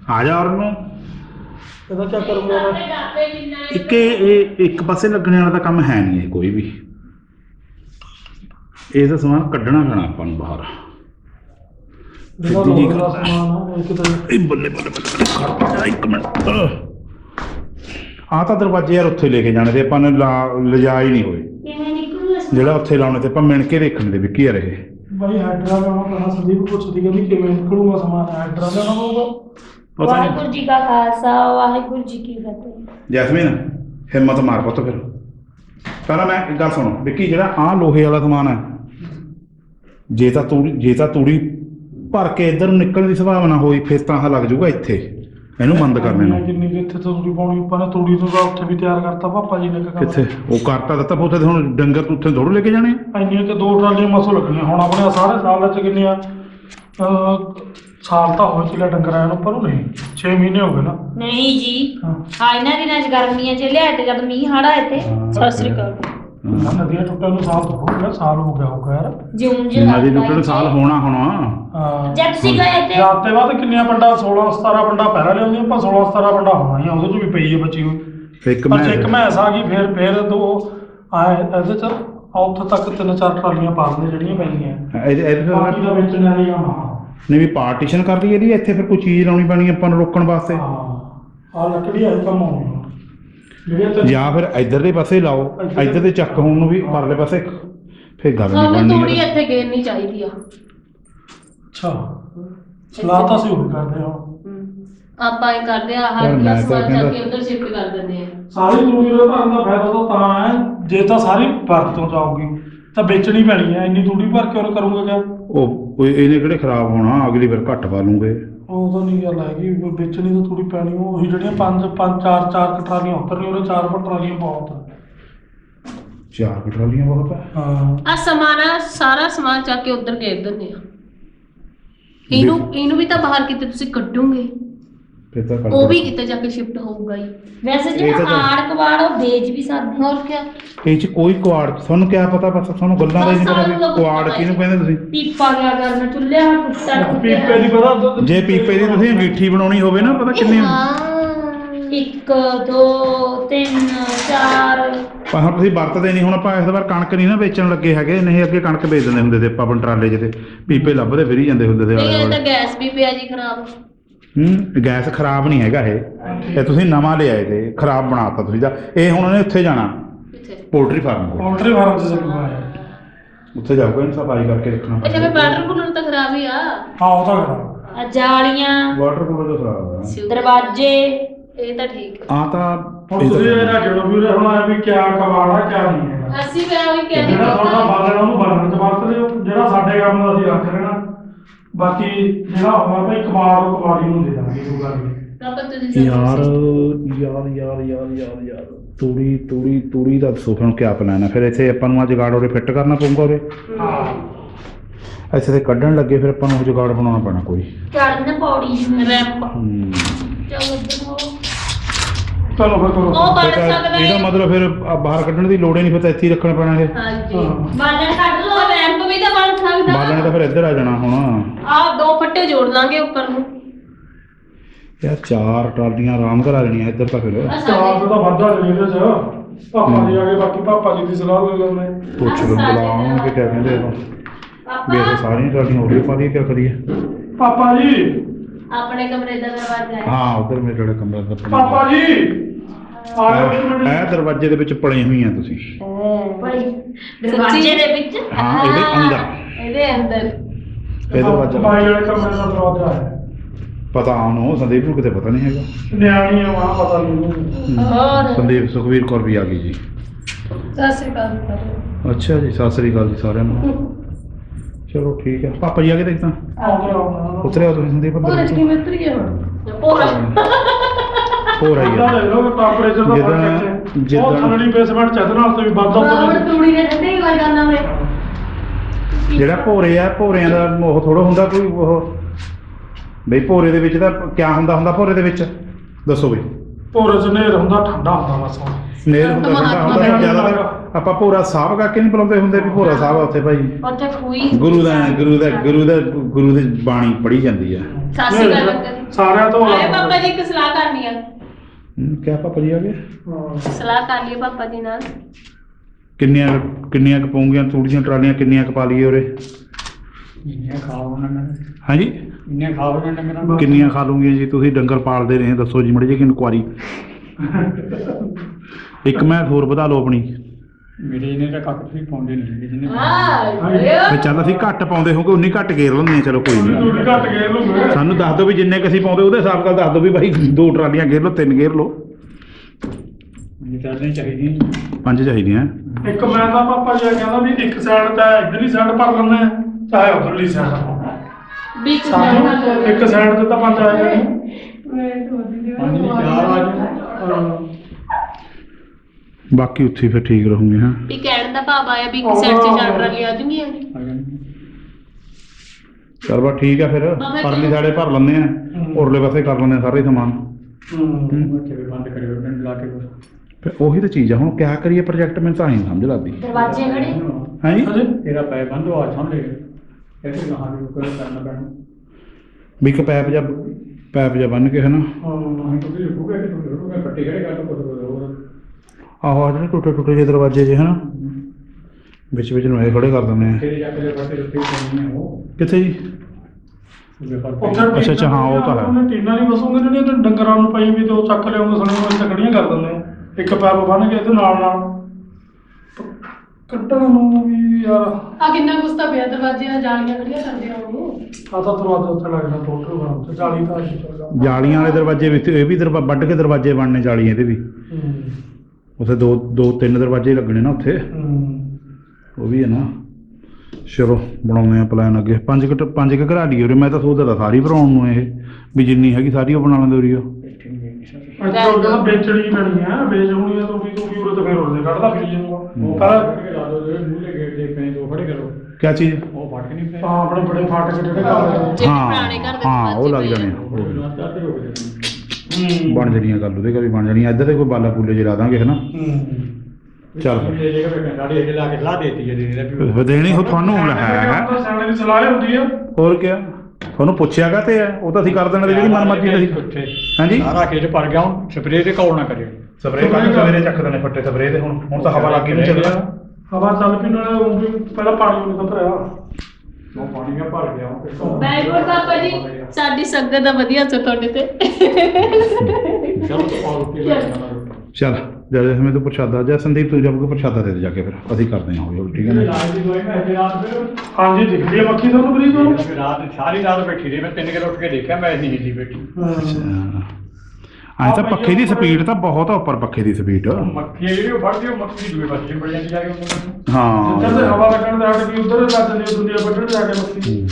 ਆ ਜਾ ਔਰ ਨੂੰ ਇਹਦਾ ਕੀ ਕਰੂੰਗਾ ਮੈਂ? ਇੱਕ ਇਹ ਇਹ ਇੱਕ ਪਾਸੇ ਲੱਗਣੇ ਵਾਲਾ ਤਾਂ ਕੰਮ ਹੈ ਨਹੀਂ ਇਹ ਕੋਈ ਵੀ। ਇਹ ਤਾਂ ਸਮਾਨ ਕੱਢਣਾ ਪੈਣਾ ਆਪਾਂ ਨੂੰ ਬਾਹਰ। ਸਿੱਧੀ ਦਾ ਗੱਲ ਹੈ। ਇਹ ਬੱਲੇ ਬੱਲੇ ਬੱਲੇ ਬੱਲੇ ਖੜ ਜਾ ਇੱਕ ਮਿੰਟ। ਆ ਤਾਂ ਦਰਵਾਜ਼ੇ ਯਾਰ ਉੱਥੇ ਲੈ ਕੇ ਜਾਣੇ ਤੇ ਆਪਾਂ ਨੇ ਲਾ- ਲਿਜਾ ਹੀ ਨਹੀਂ ਹੋਏ ਕਿਵੇਂ ਨਿਕਲੂ ਇਸ ਜਿਹੜਾ ਉੱਥੇ ਲਾਉਣੇ ਤੇ ਆਪਾਂ ਮਿਣ ਕੇ ਦੇਖਣ ਦੇ ਵੀ ਕੀ ਆ ਰਹੇ। ਬਾਈ ਹੈਡਰਾ ਲੈਣਾ ਪੈਣਾ ਸੰਦੀਪ ਪੁੱਛਦੀ ਕਹਿੰਦੀ ਕਿਵੇਂ ਨਿਕਲੂਗਾ ਸਮਾਨ ਹੈਡਰਾ ਲੈਣਾ ਪਊਗਾ ਪਤਾ ਨਹੀਂ। ਵਾਹਿਗੁਰੂ ਜੀ ਕਾ ਖਾਲਸਾ ਵਾਹਿਗੁਰੂ ਜੀ ਕੀ ਫਤਿਹ। ਜੈਸਮੀਨ ਹਿੰਮਤ ਮਾਰ ਪੁੱਤ ਫਿਰ। ਪਹਿਲਾਂ ਮੈਂ ਇੱਕ ਗੱਲ ਸੁਣੋ ਵਿੱਕੀ ਜਿਹੜਾ ਆਹ ਲੋਹੇ ਵਾਲਾ ਸਮਾਨ ਹੈ ਜੇ ਤਾਂ ਤੂੜੀ ਜੇ ਤਾਂ ਤੂੜੀ ਭਰ ਕੇ ਇੱਧਰ ਨੂੰ ਨਿਕਲਣ ਦੀ ਸੰਭਾਵਨਾ ਹੋਈ ਫਿਰ ਤਾਂ ਆਹ ਲੱਗ ਜਾਊਗਾ ਇੱਥੇ। ਇਹਨੂੰ ਬੰਦ ਕਰਨੇ ਨੂੰ ਜਿੰਨੀ ਵੀ ਇੱਥੇ ਤੋਂ ਤੂੜੀ ਪਾਉਣੀ ਆਪਾਂ ਨੇ ਤੂੜੀ ਤੋਂ ਤਾਂ ਉੱਥੇ ਵੀ ਤਿਆਰ ਕਰਤਾ ਪਾਪਾ ਜੀ ਨੇ ਕਿਹਾ ਕਿੱਥੇ? ਉਹ ਕਰਤਾ ਦਿੱਤਾ ਤਾਂ ਹੁਣ ਡੰਗਰ ਤੂੰ ਉੱਥੇ ਥੋੜ੍ਹ ਲੈ ਕੇ ਜਾਣੇ? ਆ? ਇੰਨੀਆਂ ਤੇ ਦੋ ਟਰਾਲੀਆਂ ਮਸੋ ਲੱਗਣੀਆਂ ਹੁਣ ਆਪਣੇ ਸਾਰੇ ਸਾਲ ਚ ਕਿੰਨੀਆਂ ਸਾਲ ਤਾਂ ਹੋ ਚੁੱਲਿਆ ਡੰਗਰਾਂ ਨੂੰ ਪਰ ਉਹ ਨਹੀਂ। 6 ਮਹੀਨੇ ਹੋ ਗਏ ਨਾ। ਨਹੀਂ ਜੀ। ਹਾਂ। ਹਾਂ ਇਹਨਾਂ ਦਿਨਾਂ 'ਚ ਗਰਮੀਆਂ 'ਚ ਲਿਆ ਤੇ ਜਦ ਮੀਂਹ ਹੜਾ ਇੱਥੇ। ਸਤਿ ਸ੍ਰੀ ਅਕਾਲ। ਨਾ ਨਦੀਆਂ ਟੁੱਟਣ ਨੂੰ ਸਾਲ ਤਾਂ ਹੋ ਗਿਆ ਸਾਲ ਹੋ ਗਿਆ ਹੋਊਗਾ ਯਾਰ ਜੂਨ ਜਿੰਨਾ ਜੁਲਾਈ ਦੀ ਟੁੱਟਣ ਸਾਲ ਹੋਣਾ ਹੋਣਾ। ਹਾਂ। ਜਦ ਤੁਸੀਂ ਗਏ ਤੇ ਜਦ ਤੇ ਬਾਅਦ ਕਿੰਨੀਆਂ ਪੰਡਾ 16 17 ਪੰਡਾ ਪਹਿਲਾਂ ਲਿਆਉਂਦੀਆਂ ਆਪਾਂ 16 17 ਪੰਡਾ ਹੋਣਾ ਹੀ ਆ, ਉਹਦੇ ਚ ਵੀ ਪਈ ਹੈ ਬੱਚੀ। ਹੋਈ ਇੱਕ ਪਰ ਜੇ ਇੱਕ ਮੈਂ ਮੈਸ ਆ ਗਈ ਫਿਰ ਫਿਰ ਦੋ। ਆਏ ਇਹਦੇ ਚ ਆ ਉੱਥੇ ਤੱਕ ਤਿੰਨ ਚਾਰ ਟਰਾਲੀਆਂ ਪਾ ਦਿੰਦੇ ਜਿਹੜੀਆਂ ਪਈਆਂ ਇਹਦੇ ਇਹਦੇ ਬਾਕੀ ਦਾ ਤੋਂ ਵੇਚਣ ਵਾਲੀ ਆ। ਮਾ ਨਹੀਂ ਵੀ ਪਾਰਟੀਸ਼ਨ ਕਰ ਲਈ ਇਹਦੀ ਇੱਥੇ ਫਿਰ ਕੋਈ ਚੀਜ਼ ਲਾਉਣੀ ਪੈਣੀ ਆਪਾਂ ਨੂੰ ਰੋਕਣ ਵਾਸਤੇ। ਹਾਂ ਆ ਲੱਕੜੀ ਆਈ ਕੰਮ ਆਉਣੀ ਜਾਂ ਫਿਰ ਇੱਧਰਲੇ ਪਾਸੇ ਲਾਓ ਇੱਧਰ ਦੇ ਚੱਕ ਹੋਣ ਨੂੰ ਵੀ ਪਰਲੇ ਪਾਸੇ। ਫਿਰ ਗੱਲ ਨਹੀਂ ਸਾਨੂੰ ਤੂੜੀ ਬਣਨੀ ਇੱਥੇ ਗੇਰਨੀ ਚਾਹੀਦੀ ਆ। ਅੱਛਾ। ਸਲਾਹ ਤਾਂ ਅਸੀਂ ਉਹ ਕਰਦੇ ਹਾਂ। ਆਪਾਂ ਇਹ ਕਰਦੇ ਆ ਹਰ ਮੈਂ ਕਲਾਸ ਤਾਂ ਜਾ ਕੇ ਕਹਿੰਦਾ- ਉਧਰ ਸ਼ਿਫਟ ਕਰ ਦਿੰਦੇ ਆ। ਸਾਰੀ ਤੂੜੀ ਦਾ ਭਰਨ ਦਾ ਫਾਇਦਾ ਤਾਂ ਤਾਂ ਹੈ ਜੇ ਤਾਂ ਸਾਰੀ ਵਰਤੋਂ ਜਾਊਗੀ ਤਾਂ ਵੇਚਣੀ ਪੈਣੀ ਹੈ ਇੰਨੀ ਤੂੜੀ ਭਰ ਕੇ ਉਹ ਕਰੂੰਗਾ ਕਿਆ? ਉਹ ਕੋਈ ਇਹਨੇ ਕਿਹੜੇ ਖਰਾਬ ਹੋਣਾ ਅਗਲੀ ਵਾਰ ਘੱਟ ਪਾ ਲੂੰਗੇ। ਉਹ ਤਾਂ ਨਹੀਂ ਗੱਲ ਹੈਗੀ ਵੀ ਵੇਚਣੀ ਤਾਂ ਤੂੜੀ ਪੈਣੀ ਉਹ ਜਿਹੜੀਆਂ ਪੰਜ ਪੰਜ ਚਾਰ ਚਾਰ ਟਰਾਲੀਆਂ ਉਤਰਨੀਆਂ ਉਹਦੇ ਚਾਰ ਕੁ ਟਰਾਲੀਆਂ ਬਹੁਤ ਆ। ਚਾਰ ਕੁ ਟਰਾਲੀਆਂ ਬਹੁਤ ਹੈ ਹਾਂ। ਆ ਸਮਾਨ ਆ ਸਾਰਾ ਸਮਾਨ ਚੱਕ ਕੇ ਉਧਰ ਗੇਰ ਦਿੰਦੇ ਆ। ਇਹਨੂੰ ਇਹਨੂੰ ਵੀ ਤਾਂ ਬਾਹਰ ਕਿਤੇ ਤੁਸੀਂ ਕੱਢੋਗੇ। ਫਿਰ ਤਾਂ ਕਰ ਉਹ ਵੀ ਕਿਤੇ ਜਾ ਕੇ ਸ਼ਿਫਟ ਹੋਊਗਾ ਹੀ। ਵੈਸੇ ਇਹ ਜਿਹੜਾ ਤਾਂ ਗੱਲ- ਆੜ ਕਬਾੜ ਉਹ ਵੇਚ ਵੀ ਸਕਦੇ ਹੋਰ ਕੀ ਇਹ ਚ ਕੋਈ ਕੁਆੜ ਤੁਹਾਨੂੰ ਕਿਆ ਪਤਾ ਬਸ ਤੁਹਾਨੂੰ ਗੱਲਾਂ ਦਾ ਹੀ ਨਹੀਂ ਪਤਾ ਵੀ ਕੁਆੜ ਕਿਹਨੂੰ ਕਹਿੰਦੇ ਤੁਸੀਂ। ਪੀਪਾ ਗਿਆ ਕਰਨਾ ਚੁੱਲ੍ਹੇ ਹਾਂ ਟੁੱਟਾ ਪੀਪੇ ਦੀ ਪਤਾ ਦੁੱਧ ਜੇ ਪੀਪੇ ਦੀ ਤੁਸੀਂ ਅੰਗੀਠੀ ਬਣਾਉਣੀ ਹੋਵੇ ਨਾ ਪਤਾ ਕਿੰਨੀ ਇੱਕ ਦੋ ਤਿੰਨ ਚਾਰ। ਪਰ ਹੁਣ ਤੁਸੀਂ ਵਰਤਦੇ ਨਹੀਂ ਹੁਣ ਆਪਾਂ ਇਸ ਵਾਰ ਕਣਕ ਨਹੀਂ ਨਾ ਵੇਚਣ ਲੱਗੇ ਹੈਗੇ ਨਹੀਂ ਅੱਗੇ ਕਣਕ ਵੇਚ ਦਿੰਦੇ ਹੁੰਦੇ ਤੇ ਆਪਾਂ ਆਪਣੇ ਟਰਾਲੇ 'ਚ ਤੇ। ਪੀਪੇ ਲੱਭਦੇ ਫਿਰੀ ਜਾਂਦੇ ਹੁੰਦੇ ਤੇ ਆਲੇ ਇਹ ਤਾਂ ਦੁਆਲੇ। ਗੈਸ ਵੀ ਪਿਆ ਜੀ ਖਰਾਬ। ਹੂੰ? ਗੈਸ ਖਰਾਬ ਨਹੀਂ ਹੈਗਾ ਇਹ। ਇਹ ਤੁਸੀਂ ਨਵਾਂ ਲਿਆਏ ਤੇ ਖਰਾਬ ਬਣਾਤਾ ਤੁਸੀਂ ਦਾ ਇਹ ਹੁਣ ਉਹਨੇ ਉੱਥੇ ਜਾਣਾ? ਕਿੱਥੇ? ਪੋਲਟਰੀ ਫਾਰਮ ਕੋਲ। ਪੋਲਟਰੀ ਫਾਰਮ ਚ ਚੱਲੂਗਾ ਇਹ ਉੱਥੇ ਜਾਊਗਾ ਇਹਨੂੰ ਸਫ਼ਾਈ ਕਰਕੇ ਰੱਖਣਾ ਅੱਛਾ ਫਿਰ ਵਾਟਰ ਕੂਲਰ ਤਾਂ ਖਰਾਬ ਹੀ ਆ। ਹਾਂ ਉਹ ਤਾਂ ਕਰਾਂ ਆਹ ਜਾਲੀਆਂ। ਵਾਟਰ ਕੂਲਰ ਤਾਂ ਖਰਾਬ ਹੈ ਦਰਵਾਜ਼ੇ। ਇਹ ਤਾਂ ਠੀਕ ਆ। ਤਾਂ ਹੁਣ ਇਹ ਤਾਂ- ਤੁਸੀਂ ਇਹਦਾ ਜਿਹੜਾ ਵੀ ਹੁਣ ਆਇਆ ਵੀ ਕਿਆ ਕਬਾੜਾ ਕਿਆ ਨਹੀਂ ਹੈਗਾ। ਅਸੀਂ ਮੈਂ ਉਹੀ ਕਹਿੰਦੀ ਜਿਹੜਾ ਤੁਹਾਡਾ ਬਾਲਣ ਉਹਨੂੰ ਬਾਲਣ ਚ ਵਰਤ ਲਿਓ। ਜਿਹੜਾ ਸਾਡੇ ਕੰਮ ਦਾ ਅਸੀਂ ਰੱਖ ਲੈਣਾ। ਬਾਕੀ ਜਿਹੜਾ ਹੋਣਾ ਭਾਈ ਉਹ ਕਬਾੜੀ ਨੂੰ ਦੇ ਦਾਂਗੇ ਕੋਈ ਗੱਲ ਤੁਸੀਂ ਯਾਰ ਯਾਰ ਯਾਰ ਯਾਰ ਯਾਰ ਯਾਰ। ਤੂੜੀ ਤੂੜੀ ਤੂੜੀ ਦਾ ਤੁਹਾਨੂੰ ਕਿਆ ਪਲਾਨ ਹੈ ਫਿਰ ਇੱਥੇ ਆਪਾਂ ਨੂੰ ਆ ਜਗਾੜ ਉਰੇ ਫਿੱਟ ਕਰਨਾ ਪਊਗਾ ਉਰੇ? ਹਾਂ। ਇੱਥੇ ਤੇ ਕੱਢਣ ਲੱਗੇ ਫਿਰ ਆਪਾਂ ਨੂੰ ਉਹ ਜਗਾੜ ਬਣਾਉਣਾ ਪੈਣਾ ਕੋਈ। ਚੜਨ ਪੌੜੀ ਰੈਂਪ ਹੂੰ। ਚਲੋ ਉਧਰ ਹੋ ਚਲੋ ਫਿਰ ਕਰੋ। ਉਹ ਬਣ ਫਿਰ ਤਾਂ ਸਕਦਾ ਇਹਦਾ ਹੈ ਮਤਲਬ ਫਿਰ ਆ ਬਾਹਰ ਕੱਢਣ ਦੀ ਲੋੜ ਹੀ ਨਹੀਂ ਫਿਰ ਤਾਂ ਇੱਥੇ ਹੀ ਰੱਖਣਾ ਪੈਣਾ ਇਹ। ਹਾਂਜੀ। ਹਾਂ। ਬਾਲਣ ਕੱਢ ਲਓ ਉਹ ਰੈਂਪ ਵੀ ਤਾਂ ਬਣ ਬਾਲਣ ਤਾਂ ਫਿਰ ਇੱਧਰ ਆ ਜਾਣਾ ਹੁਣ। ਆ ਦੋ ਫੱਟੇ ਜੋੜ ਲਾਂਗੇ ਉੱਪਰ ਨੂੰ। ਯਾਰ ਚਾਰ ਟਰਾਲੀਆਂ ਆਰਾਮ ਕਰਾ ਲੈਣੀਆਂ ਇੱਧਰ ਤਾਂ ਫਿਰ। ਆ ਚਾਰ ਸਾਡੇ ਤਾਂ ਵਾਧਾ ਜੀ ਇਹਦੇ ਚ। ਪਾਪਾ ਜੀ ਆ ਗਏ ਬਾਕੀ ਪਾਪਾ ਜੀ ਦੀ ਸਲਾਹ ਲੈ ਲੈਂਦੇ ਪੁੱਛ ਲਓ ਬੁਲਾਉਣ ਕਿ ਕਿਆ ਕਹਿੰਦੇ ਇਹਨੂੰ। ਵੀ ਇਹ ਸਾਰੀਆਂ ਟਰਾਲੀਆਂ ਉਰੇ ਪਾ ਲਈਏ ਕਿਆ ਕਰੀਏ। ਪਾਪਾ ਜੀ। ਆਪਣੇ ਕਮਰੇ ਦਾ ਦਰਵਾਜ਼ਾ ਹੈ। ਹਾਂ ਉਧਰ ਮੇਰੇ ਕਮਰਾ ਦਾ ਪਾਪਾ ਜੀ। ਇਹ ਦਰਵਾਜ਼ੇ ਦੇ ਵਿੱਚ ਪਲੇ ਹੋਈਆਂ ਤੁਸੀਂ। ਦਰਵਾਜ਼ੇ ਦੇ ਵਿੱਚ? ਹਾਂ ਇਹਦੇ ਅੰਦਰ। ਇਹਦੇ ਅੰਦਰ। ਇਹ ਦਰਵਾਜ਼ਾ। ਬਾਈ ਵਾਲੇ ਕਮਰੇ ਦਾ ਦਰਵਾਜ਼ਾ ਹੈ। ਪਤਾ ਉਹਨੂੰ ਸੰਦੀਪ ਨੂੰ ਕਿਤੇ ਪਤਾ ਨਹੀਂ ਹੈਗਾ। ਨਿਆਣੀ ਆ ਵਾਂ ਪਤਾ ਨਹੀਂ। ਹੋਰ। ਸੰਦੀਪ ਸੁਖਵੀਰ ਕੌਰ ਵੀ ਆ ਗਈ ਜੀ। ਸਤਿ ਸ਼੍ਰੀ ਅਕਾਲ ਕਰੋ ਅੱਛਾ ਜੀ ਸਤਿ ਸ੍ਰੀ ਅਕਾਲ ਜੀ ਸਾਰਿਆਂ ਨੂੰ। ਚਲੋ ਠੀਕ ਹੈ ਪਾਪਾ ਜੀ ਆ ਗਏ ਦੇਖ ਤਾਂ। ਆਉਂਦੇ ਆਉਂਦੇ ਉਤਰੇ ਆ ਤੁਸੀਂ ਸੰਦੀਪ ਹੋਰ ਅੰਦਰ ਕਿਵੇਂ ਉਤਰ ਗਿਆ ਹੁਣ ਪੂਰਾ ਹੋ ਰਹੀ ਹੈ। ਲੈ ਲਓ ਟੈਂਪਰੇਚਰ ਦਾ ਜਿੱਦਾਂ- ਫ਼ਰਕ ਹੈ। ਉਹ ਜਿੱਦਾਂ- ਥੱਲੜੀ ਬੇਸਮੈਂਟ ਚੱਦ ਨਾਲ ਤੇ ਵੀ ਵੱਧਦਾ ਹੁਣ ਹੁੰਦਾ ਤੂੜੀ ਦੇ ਠੰਡੇ ਹੀ ਵਗ ਜਾਂਦਾ ਵੇ ਜਿਹੜਾ ਭੋਰੇ ਆ ਭੋਰਿਆਂ ਦਾ ਉਹ ਥੋੜਾ ਹੁੰਦਾ ਕੋਈ ਉਹ। ਬਈ ਭੋਰੇ ਦੇ ਵਿੱਚ ਤਾਂ ਕਿਆ ਹੁੰਦਾ ਹੁੰਦਾ ਭੋਰੇ ਦੇ ਵਿੱਚ? ਦੱਸੋ ਬਈ। ਪੂਰੇ ਚ ਨੇਰ ਹੁੰਦਾ ਠੰਡਾ ਹੁੰਦਾ ਬਸ। ਨੇਰ ਹੁੰਦਾ ਠੰਡਾ ਹੁੰਦਾ। ਜ਼ਿਆਦਾ ਆਪਾਂ ਭੋਰਾ ਸਾਹਿਬ ਕਰਕੇ ਨਹੀਂ ਬੁਲਾਉਂਦੇ ਹੁੰਦੇ ਵੀ ਭੋਰਾ ਸਾਹਿਬ ਆ ਉੱਥੇ ਭਾਈ। ਉੱਥੇ ਖੂਈ ਗੁਰੂ ਦਾ ਗੁਰੂ ਦਾ ਗੁਰੂ ਦਾ ਗੁਰੂ ਦੀ ਬਾਣੀ ਪੜ੍ਹੀ ਜਾਂਦੀ ਆ। ਸਾਸੀ ਗੱਲ ਕਰੀ ਸਾਰਿਆਂ ਤੋਂ ਅਰੇ ਪਾਪਾ ਜੀ ਇੱਕ ਸਲਾਹ ਕਰਨੀ ਆ। ਹਮ, ਕਿਆ ਪਾਪਾ ਜੀ ਆ ਗਏ? ਹਾਂ। ਸਲਾਹ ਕਰ ਲਈ ਪਾਪਾ ਜੀ ਨਾਲ। ਕਿੰਨੀਆਂ ਕਿੰਨੀਆਂ ਕੁ ਤੂੜੀਆਂ ਟਰਾਲੀਆਂ ਕਿੰਨੀਆਂ ਕੁ ਪਾ ਲਈਏ ਉਰੇ? ਇੰਨੀਆਂ ਖਾ ਉਹਨਾਂ ਨੇ? ਹਾਂਜੀ? ਇੰਨੀਆਂ ਖਾ ਉਹਨਾਂ ਨੇ ਮੇਰਾ? ਕਿੰਨੀਆਂ ਖਾ ਲੂੰਗੀਆਂ ਜੀ ਤੁਸੀਂ? ਡੰਗਰ ਪਾਲਦੇ ਰਹੇ ਦੱਸੋ ਜੀ ਮੜੀ ਜੀ ਕਿ ਇਨਕੁਆਰੀ ਇੱਕ ਮੈਂ ਹੋਰ ਵਧਾ ਲਓ ਆਪਣੀ। ਮੇਰੇ ਇਹਨੇ ਤਾਂ ਕੱਖ ਤੁਸੀਂ ਪਾਉਂਦੇ ਨਹੀਂ ਹੈਗੇ ਜਿਹਨੇ ਹਾਂ ਵੀ ਚੱਲ ਅਸੀਂ ਘੱਟ ਪਾਉਂਦੇ ਹੋਗੇ ਉਨੀ ਘੱਟ ਗੇਰ ਲੈਂਦੇ ਆ ਚਲੋ ਕੋਈ ਨਹੀਂ। ਤੂੜੀ ਘੱਟ ਗਏ ਲੂਗੇ ਸਾਨੂੰ ਦੱਸ ਦਿਓ ਵੀ ਜਿੰਨੇ ਕੁ ਅਸੀਂ ਪਾਉਂਦੇ ਉਹਦੇ ਹਿਸਾਬ ਨਾਲ ਦੱਸ ਦਿਓ ਵੀ ਭਾਈ ਦੋ ਟਰਾਲੀਆਂ ਗੇਰ ਲਓ ਤਿੰਨ ਗੇਰ ਲਓ। ਮੈਨੂੰ ਚੱਲਣੀ ਚਾਹੀਦੀ। ਪੰਜ ਚਾਹੀਦੀਆਂ। ਇੱਕ ਮੈਂ ਤਾਂ ਪਾਪਾ ਜੀ ਕਹਿੰਦਾ ਵੀ ਇੱਕ ਸਾਈਡ ਤਾਂ ਇਧਰਲੀ ਸਾਈਡ ਭਰ ਲੈਂਦੇ ਚਾਹੇ ਉਧਰਲੀ ਸਾਈਡ ਵੀ ਇੱਕ ਸਾਨੂੰ ਇੱਕ ਸਾਈਡ ਤੇ ਤਾਂ ਪੰਜ ਆ ਜਾਣੇ ਪੰਜ ਨਹੀਂ ਚਾਰ ਆ ਜਾਣ ਬਾਕੀ ਉੱਥੇ ਹੀ ਫਿਰ ਠੀਕ ਰਹੂਗੇ ਹਾਂ। ਵੀ ਕਹਿਣ ਦਾ ਭਾਵ ਆਇਆ ਵੀ ਇੱਕ ਸਾਈਡ 'ਚ ਚਾਰ ਟਰਾਲੀ ਆ ਜਾਣ ਚਲ ਬਾ ਠੀਕ ਆ ਫਿਰ। ਪਰਲੀ ਜੀ। ਸਾਈਡੇ ਭਰ ਲੈਂਦੇ ਆ। ਉਰਲੇ ਪਾਸੇ ਕਰ ਲੈਂਦੇ ਆ ਸਾਰੇ ਸਮਾਨ। ਹੂੰ ਉਹ ਕਿਵੇਂ ਬੰਦ ਕਰਿਓ ਉਹਨਾਂ ਲਾ ਕੇ ਬਸ। ਫਿਰ ਉਹੀ ਤਾਂ ਚੀਜ਼ ਆ ਹੁਣ ਕਿਆ ਕਰੀਏ ਪ੍ਰੋਜੈਕਟ ਮੈਨੂੰ ਤਾਂ ਨਹੀਂ ਸਮਝ ਲੱਗਦੀ। ਦਰਵਾਜ਼ੇ ਖੜੇ? ਹਾਂਜੀ ਹਾਂਜੀ ਤੇਰਾ ਪੈ ਬੰਦ ਹੋ ਆ ਸਾਹਮਣੇ ਇਹਦੇ ਕਹਾਂ ਵੀ ਕੋਈ ਕਰਨਾ ਪੈਣਾ। ਵੀ ਇੱਕ ਪੈਪ ਜਾਂ ਪੈਪ ਜਾਂ ਬੰਨ ਕੇ ਹਨਾ ਹਾਂ ਹਾਂ ਤੁਸੀਂ ਰੁਕੋਗੇ ਕਿ ਤੁਸੀਂ ਰੁਕੋਗੇ ਕੱਟੀ ਖੜੇ ਕਰ ਕੁਝ ਹੋਰ ਆਹੋ ਆਹ ਜਿਹੜੇ ਟੁੱਟੇ ਟੁੱਟੇ ਜਿਹੇ ਦਰਵਾਜ਼ੇ ਜੇ ਹਨਾ? ਵਿੱਚ ਵਿੱਚ ਨੂੰ ਇਹ ਖੜੇ ਕਰ ਦਿੰਦੇ ਆ। ਤੇਰੇ ਜਾ ਕੇ ਉਹ? ਕਿੱਥੇ ਜੀ? ਅੱਛਾ, ਅੱਛਾ, ਹਾਂ, ਉਹ ਤਾਂ ਹੈ। ਉਹਨੇ ਟੀਨਾਂ ਨਹੀਂ ਬਸੂਗੇ ਜਿਹੜੀਆਂ ਤੇ ਡੰਗਰਾਂ ਨੂੰ ਪਈ ਵੀ ਤੇ ਉਹ ਚੱਕ ਲਿਆਉਂਦੇ ਸਣੇ ਨੂੰ ਇੱਥੇ ਖੜੀਆਂ ਕਰ ਦਿੰਦੇ ਆ। ਇੱਕ ਪੈਪ ਬੰਨ ਕੇ ਇਹਦੇ ਨਾਲ ਨਾਲ। ਕੱਟਣ ਨੂੰ ਵੀ ਯਾਰ ਆ ਕਿੰਨਾ ਗੁੱਸਾ ਪਿਆ ਦਰਵਾਜ਼ੇ ਜਾਲੀਆਂ ਖੜੀਆਂ ਕਰਦੇ ਆ ਉਹਨੂੰ ਆ ਤਾਂ ਦਰਵਾਜ਼ਾ ਉੱਥੇ ਲੱਗਣਾ ਟੋਟਲ ਬਣਾ ਤੇ 40 ਤਾਂ ਜਾਲੀਆਂ ਵਾਲੇ ਦਰਵਾਜ਼ੇ ਵਿੱਚ ਇਹ ਵੀ ਦਰਵਾ ਵੱਢ ਕੇ ਦਰਵਾਜ਼ੇ ਬਣਨੇ ਜਾਲੀ ਇਹਦੇ ਵੀ। ਹੂੰ। ਉੱਥੇ ਦੋ ਦੋ ਤਿੰਨ ਦਰਵਾਜ਼ੇ ਲੱਗਣੇ ਨਾ ਉੱਥੇ। ਉਹ ਵੀ ਹੈ ਨਾ। ਚਲੋ ਬਣਾਉਂਦੇ ਆ ਪਲਾਨ ਅੱਗੇ। ਪੰਜ ਕੁ ਪੰਜ ਕੁ ਘਰਾ ਲਈ ਉਰੇ ਮੈਂ ਤਾਂ ਸੋਚਦਾ ਤਾਂ ਸਾਰੀ ਭਰਾਉਣ ਨੂੰ ਇਹ ਵੀ ਜਿੰਨੀ ਹੈਗੀ ਸਾਰੀ ਉਹ ਬਣਾ ਲੈਂਦੇ ਉਰੀ ਉਹ। ਅੱਛਾ ਉਹ ਕਹਿੰਦਾ ਵੇਚਣੀ ਹੀ ਪੈਣੀ ਆ ਵੇਚ ਹੋਣੀ ਆ ਤੂੰ ਵੀ ਤੂੰ ਵੀ ਉਰੇ ਤੇ ਫੇਰ ਉਰੇ ਕੱਢਦਾ ਫਿਰ ਜਾਊਗਾ ਪਰ ਮੂਲੇ ਗੇਟ ਦੇ ਪਏ ਦੋ ਖੜੇ ਕਰੋ। ਕਿਆ ਚੀਜ਼? ਉਹ ਫੜ ਕੇ ਨਹੀਂ ਪਏ। ਹਾਂ ਆਪਣੇ ਬੜੇ ਫਾਟਕ ਜਿਹੜੇ ਘਰ ਦੇ। ਜਿਹੜੇ ਹਾਂ ਪੁਰਾਣੇ ਘਰ ਦੇ ਹਾਂ ਉਹ ਲੱਗ ਜਾਣੇ ਹੂੰ। ਬਣ ਜਣੀਆਂ ਗੱਲ ਉਹਦੇ ਕਾ ਵੀ ਬਣ ਜਣੀਆਂ। ਇੱਧਰ ਤੇ ਕੋਈ ਬਾਲਾ ਪੂਲੇ ਜਿਹਾ ਲਾ ਦਾਂਗੇ ਹਨਾ? ਹੂੰ। ਚੱਲ। ਫਿਰ। ਇਹ ਜਗ੍ਹਾ ਤੇ ਅੱਗੇ ਲਾ ਕੇ ਲਾ ਦੇਤੀ ਹੈ ਦੇ ਫਿਰ ਦੇਣੀ ਉਹ ਤੁਹਾਨੂੰ ਹੁਣ ਹੈ। ਹੈ ਸਿਆਣੇ ਦੀ ਸਲਾਹ ਹੁੰਦੀ ਆ। ਹੋਰ ਕਿਆ? ਤੁਹਾਨੂੰ ਪੁੱਛਿਆਗਾ ਤੇ ਹੈ ਉਹ ਤਾਂ ਅਸੀਂ ਕਰ ਦੇਣਾ ਤੇ ਜਿਹੜੀ ਮਨਮਰਜ਼ੀ ਅਸੀਂ ਹਾਂਜੀ? ਸਾਰਾ ਖੇਤ ਭਰ ਗਿਆ ਹੁਣ ਸਪਰੇਅ ਤੇ ਕੌਲ ਨਾ ਕਰਿਓ। ਸਪਰੇਅ ਕਰ ਸਵੇਰੇ ਚੱਕ ਦੇਣੇ ਫੱਟੇ ਸਪਰੇਅ ਦੇ ਹੁਣ। ਹੁਣ ਤਾਂ ਹਵਾ ਲੱਗੀ ਨਹੀਂ ਚੱਲਦਾ ਹਵਾ ਚੱਲ ਪਈ ਨਾਲੇ ਉਹ ਵੀ ਪਹਿਲਾਂ ਪਾਣੀ ਨਹੀਂ ਤਾਂ ਭਰਿਆ। ਉਹ ਪਾਣੀ ਦਾ ਭਰ ਗਿਆ ਹੁਣ ਫਿਰ ਵੈਗੁਰ ਪਾਪਾ ਜੀ ਸਾਡੀ ਸੰਗਤ ਦਾ ਵਧੀਆ ਸੀ ਤੁਹਾਡੇ ਤੇ। ਚਲੋ ਔਰ ਉੱਤੇ ਲੈ ਜਾਣਾ। ਚੱਲ ਜਦ ਹਮੇ ਤੋਂ ਪ੍ਰਸ਼ਾਦਾ। ਜਾਂ ਸੰਦੀਪ ਤੂੰ ਜਬ ਕੋ ਪ੍ਰਸ਼ਾਦਾ ਦੇ ਦੇ ਜਾ ਕੇ ਫਿਰ। ਅਸੀਂ ਕਰਦੇ ਹਾਂ ਹੌਲੀ ਹੌਲੀ ਠੀਕ ਹੈ ਨਾ? ਰਾਤ ਦੀ ਦੋਈ ਮੈਂ ਰਾਤ ਫਿਰ। ਹਾਂਜੀ ਦਿਖਦੀ ਆ ਮੱਖੀ ਤੁਹਾਨੂੰ ਨੂੰ ਫਿਰ ਰਾਤ ਸਾਰੀ ਰਾਤ ਬੈਠੀ ਰਹੀ। ਮੈਂ ਤਿੰਨ ਕਿਲੋ ਉੱਠ ਕੇ ਦੇਖਿਆ ਮੈਂ ਨਹੀਂ ਹਿੱਲੀ ਬੈਠੀ ਐਂ ਤਾਂ ਪੱਖੇ ਦੀ ਸਪੀਡ ਤਾਂ ਬਹੁਤ ਆ ਉੱਪਰ ਪੱਖੇ ਦੀ ਸਪੀਡ ਮੱਖੀ ਜਿਹੜੀ ਉਹ ਫੜਦੀ ਉਹ ਮੱਖੀ ਦੂਏ ਪਾਸੇ ਬੜ ਜਾਂਦੀ ਜਾ ਕੇ ਉਹਨਾਂ ਨੂੰ ਹਾਂ। ਜਿੱਥੇ ਹਵਾ ਲੱਗਣ ਦੇ ਹਟ ਗਈ ਉਧਰ ਲੱਗ ਜਾਂਦੀ ਦੁਨੀਆ ਵੱਢਣ ਜਾ ਕੇ ਮੱਖੀ।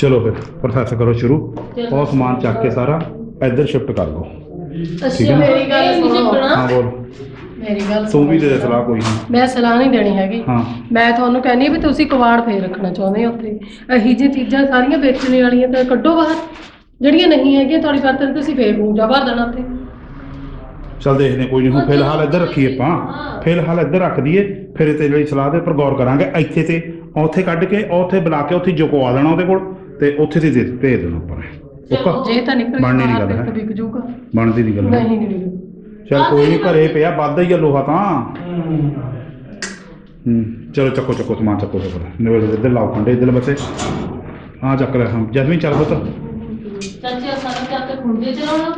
ਚਲੋ ਫਿਰ ਪ੍ਰੋਸੈਸ ਕਰੋ ਸ਼ੁਰੂ। ਉਹ ਸਮਾਨ ਚੱਕ ਕੇ ਸਾਰਾ ਇੱਧਰ ਸ਼ਿਫਟ ਕਰ ਦੋ ਠੀਕ ਹੈ। ਮੇਰੀ ਗੱਲ ਸੁਣੋ। ਹਾਂ ਬੋਲ। ਮੇਰੀ ਗੱਲ ਤੂੰ ਵੀ ਦੇ ਦੇ ਸਲਾਹ ਕੋਈ। ਨਹੀਂ ਮੈਂ ਸਲਾਹ ਨਹੀਂ ਦੇਣੀ ਹੈਗੀ। ਹਾਂ। ਮੈਂ ਤੁਹਾਨੂੰ ਕਹਿੰਦੀ ਹਾਂ ਵੀ ਤੁਸੀਂ ਕਵਾੜ ਫੇਰ ਰੱਖਣਾ ਚਾਹੁੰਦੇ ਹੋ ਉੱਥੇ। ਇਹੀ ਜਿਹੀ ਚੀਜ਼ਾਂ ਸਾਰੀਆਂ ਵੇਚਣ ਵਾਲੀਆਂ ਤਾਂ ਕੱਢੋ ਬਾਹਰ। ਜਿਹੜੀਆਂ ਨਹੀਂ ਹੈਗੀਆਂ ਤੁਹਾਡੀ ਕਰਤਨ ਤੁਸੀਂ ਫੇਰ ਮੂੰਜਾ ਭਰ ਦੇਣਾ ਉੱਥੇ। ਚਲ ਦੇਖਦੇ ਹਾਂ, ਕੋਈ ਨਹੀਂ ਹੁਣ ਫਿਲਹਾਲ ਇੱਧਰ ਰੱਖੀਏ ਆਪਾਂ। ਫਿਲਹਾਲ ਇੱਧਰ ਰੱਖ ਦਈਏ ਫਿਰ ਤੇ ਜਿਹੜੀ ਸਲਾਹ ਦੇ ਉੱਪਰ ਗੌਰ ਕਰਾਂਗੇ ਇੱਥੇ ਤੇ ਉੱਥੇ ਕੱਢ ਕੇ ਉੱਥੇ ਬੁਲਾ ਕੇ ਉੱਥੇ ਜੁਕਵਾ ਦੇਣਾ ਉਹਦੇ ਕੋਲ ਤੇ ਉੱਥੇ ਤੇ ਦੇ ਭੇਜ ਦੇਣਾ ਉੱਪਰ ਓਕੇ ਜੇ ਤਾਂ ਨਿਕਲ ਬਣਨੀ ਨੀ ਬਾਹਰ ਗੱਲ ਫਿਰ ਹੈ। ਤਾਂ ਵਿਕ ਜੂਗਾ ਬਣਦੀ ਦੀ ਗੱਲ ਹੈ। ਨਹੀਂ ਨਹੀਂ ਨਹੀਂ। ਚਲ ਕੋਈ ਨਹੀਂ ਘਰੇ ਪਿਆ ਵੱਧਦਾ ਹੀ ਆ ਲੋਹਾ ਤਾਂ। ਹੂੰ। ਚਲੋ ਚੱਕੋ ਚੱਕੋ ਸਮਾਨ ਚੱਕੋ ਫਿਰ ਨਵੇੜ ਇੱਧਰ ਲਾਓ ਖੰਡੇ ਇੱਧਰ ਬਸੇ ਹਾਂ ਚੱਕ ਲੈ ਹਾਂ ਜਸਮੀਨ ਚੱਲ ਪੁੱਤ। ਚਾਚਾ ਸਾਰਾ ਚੱਕ ਕੇ ਖੁੰਡੇ ਚਲਾਉਣਾ